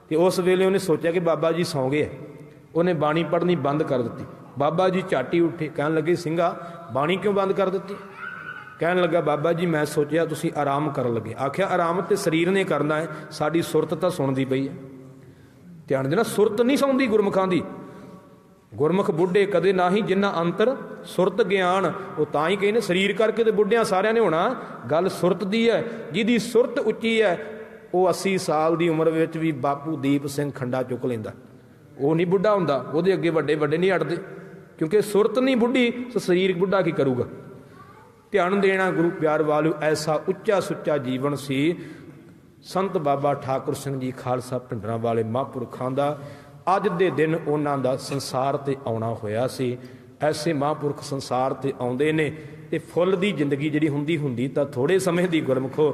ਤੇ ਉਸ ਵੇਲੇ ਉਹਨੇ ਸੋਚਿਆ ਕਿ ਬਾਬਾ ਜੀ ਸੌਂ ਗਏ ਉਹਨੇ ਬਾਣੀ ਪੜ੍ਹਨੀ ਬੰਦ ਕਰ ਦਿੱਤੀ। ਬਾਬਾ ਜੀ ਝਾਟੀ ਉੱਠੇ, ਕਹਿਣ ਲੱਗੇ, ਸਿੰਘਾ ਬਾਣੀ ਕਿਉਂ ਬੰਦ ਕਰ ਦਿੱਤੀ? ਕਹਿਣ ਲੱਗਾ, ਬਾਬਾ ਜੀ, ਮੈਂ ਸੋਚਿਆ ਤੁਸੀਂ ਆਰਾਮ ਕਰਨ ਲੱਗੇ। ਆਖਿਆ, ਆਰਾਮ ਤੇ ਸਰੀਰ ਨੇ ਕਰਨਾ ਹੈ, ਸਾਡੀ ਸੁਰਤ ਤਾਂ ਸੁਣਦੀ ਪਈ ਹੈ। ਧਿਆਨ ਦੇਣਾ, ਸੁਰਤ ਨਹੀਂ ਸੌਂਦੀ ਗੁਰਮੁਖਾਂ ਦੀ। ਗੁਰਮੁਖ ਬੁੱਢੇ ਕਦੇ ਨਾ ਹੀ ਜਿੰਨਾ ਅੰਤਰ ਸੁਰਤ ਗਿਆਨ, ਉਹ ਤਾਂ ਹੀ ਕਹਿੰਦੇ ਸਰੀਰ ਕਰਕੇ ਤੇ ਬੁੱਢਿਆਂ ਸਾਰਿਆਂ ਨੇ ਹੋਣਾ। ਗੱਲ ਸੁਰਤ ਦੀ ਹੈ, ਜਿਹਦੀ ਸੁਰਤ ਉੱਚੀ ਹੈ, ਉਹ 80 ਸਾਲ ਦੀ ਉਮਰ ਵਿੱਚ ਵੀ ਬਾਪੂ ਦੀਪ ਸਿੰਘ ਖੰਡਾ ਚੁੱਕ ਲੈਂਦਾ। ਉਹ ਨਹੀਂ ਬੁੱਢਾ ਹੁੰਦਾ, ਉਹਦੇ ਅੱਗੇ ਵੱਡੇ ਵੱਡੇ ਨਹੀਂ ਅੜਦੇ ਕਿਉਂਕਿ ਸੁਰਤ ਨਹੀਂ ਬੁੱਢੀ, ਸੋ ਸਰੀਰ ਬੁੱਢਾ ਕੀ ਕਰੂਗਾ? ਧਿਆਨ ਦੇਣਾ ਗੁਰੂ ਪਿਆਰ ਵਾਲਿਓ, ਐਸਾ ਉੱਚਾ ਸੁੱਚਾ ਜੀਵਨ ਸੀ। ਸੰਤ ਬਾਬਾ ਠਾਕੁਰ ਸਿੰਘ ਜੀ ਖਾਲਸਾ ਪਿੰਡਰਾਂ ਵਾਲੇ ਮਹਾਂਪੁਰਖਾਂ ਦਾ। ਅੱਜ ਦੇ ਦਿਨ ਉਹਨਾਂ ਦਾ ਸੰਸਾਰ ਤੇ ਆਉਣਾ ਹੋਇਆ ਸੀ। ਐਸੇ ਮਹਾਂਪੁਰਖ ਸੰਸਾਰ ਤੇ ਆਉਂਦੇ ਨੇ ਤੇ ਫੁੱਲ ਦੀ ਜ਼ਿੰਦਗੀ ਜਿਹੜੀ ਹੁੰਦੀ ਹੁੰਦੀ ਤਾਂ ਥੋੜੇ ਸਮੇਂ ਦੀ ਗੁਰਮਖੋ,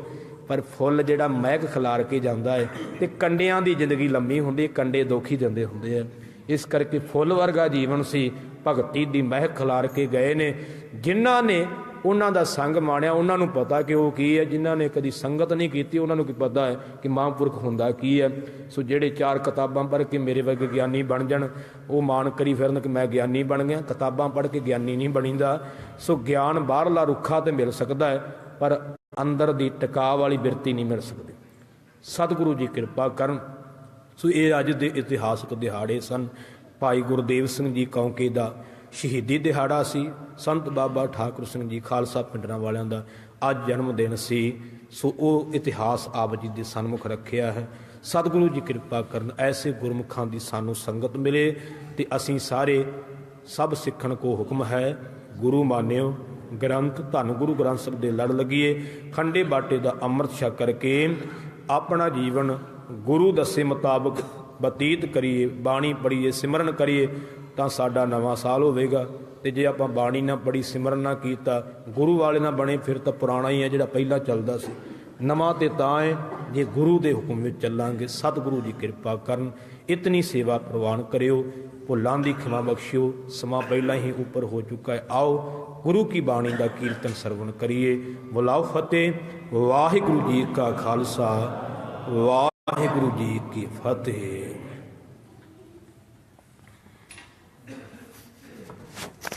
ਪਰ ਫੁੱਲ ਜਿਹੜਾ ਮਹਿਕ ਖਿਲਾਰ ਕੇ ਜਾਂਦਾ ਹੈ ਤੇ ਕੰਡਿਆਂ ਦੀ ਜ਼ਿੰਦਗੀ ਲੰਮੀ ਹੁੰਦੀ, ਕੰਡੇ ਦੁੱਖ ਹੀ ਦਿੰਦੇ ਹੁੰਦੇ ਆ। ਇਸ ਕਰਕੇ ਫੁੱਲ ਵਰਗਾ ਜੀਵਨ ਸੀ। ਭਗਤੀ ਦੀ ਮਹਿਕ ਖਿਲਾਰ ਕੇ ਗਏ ਨੇ, ਜਿਨ੍ਹਾਂ ਨੇ ਉਹਨਾਂ ਦਾ ਸੰਗ ਮਾਣਿਆ, ਉਹਨਾਂ ਨੂੰ ਪਤਾ ਕਿ ਉਹ ਕੀ ਹੈ, ਜਿਨ੍ਹਾਂ ਨੇ ਕਦੀ ਸੰਗਤ ਨਹੀਂ ਕੀਤੀ, ਉਹਨਾਂ ਨੂੰ ਕੀ ਪਤਾ ਹੈ ਕਿ ਮਹਾਂਪੁਰਖ ਹੁੰਦਾ ਕੀ ਹੈ। ਸੋ ਜਿਹੜੇ ਚਾਰ ਕਿਤਾਬਾਂ ਪੜ੍ਹ ਕੇ ਮੇਰੇ ਵਰਗੇ ਗਿਆਨੀ ਬਣ ਜਾਣ, ਉਹ ਮਾਣ ਕਰੀ ਫਿਰਨ ਕਿ ਮੈਂ ਗਿਆਨੀ ਬਣ ਗਿਆ। ਕਿਤਾਬਾਂ ਪੜ੍ਹ ਕੇ ਗਿਆਨੀ ਨਹੀਂ ਬਣੀਦਾ। ਸੋ ਗਿਆਨ ਬਾਹਰਲਾ ਰੁੱਖਾ ਤੇ ਮਿਲ ਸਕਦਾ ਹੈ, ਪਰ ਅੰਦਰ ਦੀ ਟਿਕਾ ਵਾਲੀ ਬਿਰਤੀ ਨਹੀਂ ਮਿਲ ਸਕਦੀ। ਸਤਿਗੁਰੂ ਜੀ ਕਿਰਪਾ ਕਰਨ। ਸੋ ਇਹ ਅੱਜ ਦੇ ਇਤਿਹਾਸਕ ਦਿਹਾੜੇ ਸਨ। ਭਾਈ ਗੁਰਦੇਵ ਸਿੰਘ ਜੀ ਕੌਂਕੇ ਦਾ ਸ਼ਹੀਦੀ ਦਿਹਾੜਾ ਸੀ। ਸੰਤ ਬਾਬਾ ਠਾਕੁਰ ਸਿੰਘ ਜੀ ਖਾਲਸਾ ਪਿੰਡਰਾਂ ਵਾਲਿਆਂ ਦਾ ਅੱਜ ਜਨਮ ਦਿਨ ਸੀ। ਸੋ ਉਹ ਇਤਿਹਾਸ ਆਪ ਜੀ ਦੇ ਸਨਮੁਖ ਰੱਖਿਆ ਹੈ। ਸਤਿਗੁਰੂ ਜੀ ਕਿਰਪਾ ਕਰਨ ਐਸੇ ਗੁਰਮੁਖਾਂ ਦੀ ਸਾਨੂੰ ਸੰਗਤ ਮਿਲੇ ਤੇ ਅਸੀਂ ਸਾਰੇ ਸਭ ਸਿੱਖਣ ਕੋ ਹੁਕਮ ਹੈ। ਗੁਰੂ ਮਾਨਿਓ, ਗ੍ਰੰਥ ਧੰਨ ਗੁਰੂ ਗ੍ਰੰਥ ਸਾਹਿਬ ਦੇ ਲੜ ਲੱਗੀਏ। ਖੰਡੇ ਬਾਟੇ ਦਾ ਅੰਮ੍ਰਿਤ ਛਕ ਕਰਕੇ ਆਪਣਾ ਜੀਵਨ ਗੁਰੂ ਦੱਸੇ ਮੁਤਾਬਕ ਬਤੀਤ ਕਰੀਏ, ਬਾਣੀ ਪੜ੍ਹੀਏ, ਸਿਮਰਨ ਕਰੀਏ, ਤਾਂ ਸਾਡਾ ਨਵਾਂ ਸਾਲ ਹੋਵੇਗਾ। ਤੇ ਜੇ ਆਪਾਂ ਬਾਣੀ ਨਾ ਪੜ੍ਹੀ, ਸਿਮਰਨ ਨਾ ਕੀਤਾ, ਗੁਰੂ ਵਾਲੇ ਨਾ ਬਣੇ, ਫਿਰ ਤਾਂ ਪੁਰਾਣਾ ਹੀ ਹੈ ਜਿਹੜਾ ਪਹਿਲਾਂ ਚੱਲਦਾ ਸੀ। ਨਵਾਂ ਤੇ ਤਾਂ ਹੈ, ਜੇ ਗੁਰੂ ਦੇ ਹੁਕਮ ਵਿੱਚ ਚੱਲਾਂਗੇ, ਸਤਿਗੁਰੂ ਜੀ ਕਿਰਪਾ ਕਰਨ, ਇਤਨੀ ਸੇਵਾ ਪ੍ਰਵਾਨ ਕਰਿਓ, ਭੁੱਲਾਂ ਦੀ ਖਿਮਾ ਬਖਸ਼ਿਓ, ਸਮਾਂ ਪਹਿਲਾਂ ਹੀ ਉੱਪਰ ਹੋ ਚੁੱਕਾ ਹੈ, ਆਓ ਗੁਰੂ ਕੀ ਬਾਣੀ ਦਾ ਕੀਰਤਨ ਸਰਵਣ ਕਰੀਏ। ਬੁਲਾਓ ਫਤਿਹ, ਵਾਹਿਗੁਰੂ ਜੀ ਕਾ ਖਾਲਸਾ ਵਾਹਿਗੁਰੂ ਜੀ ਕੀ ਫਤਿਹ।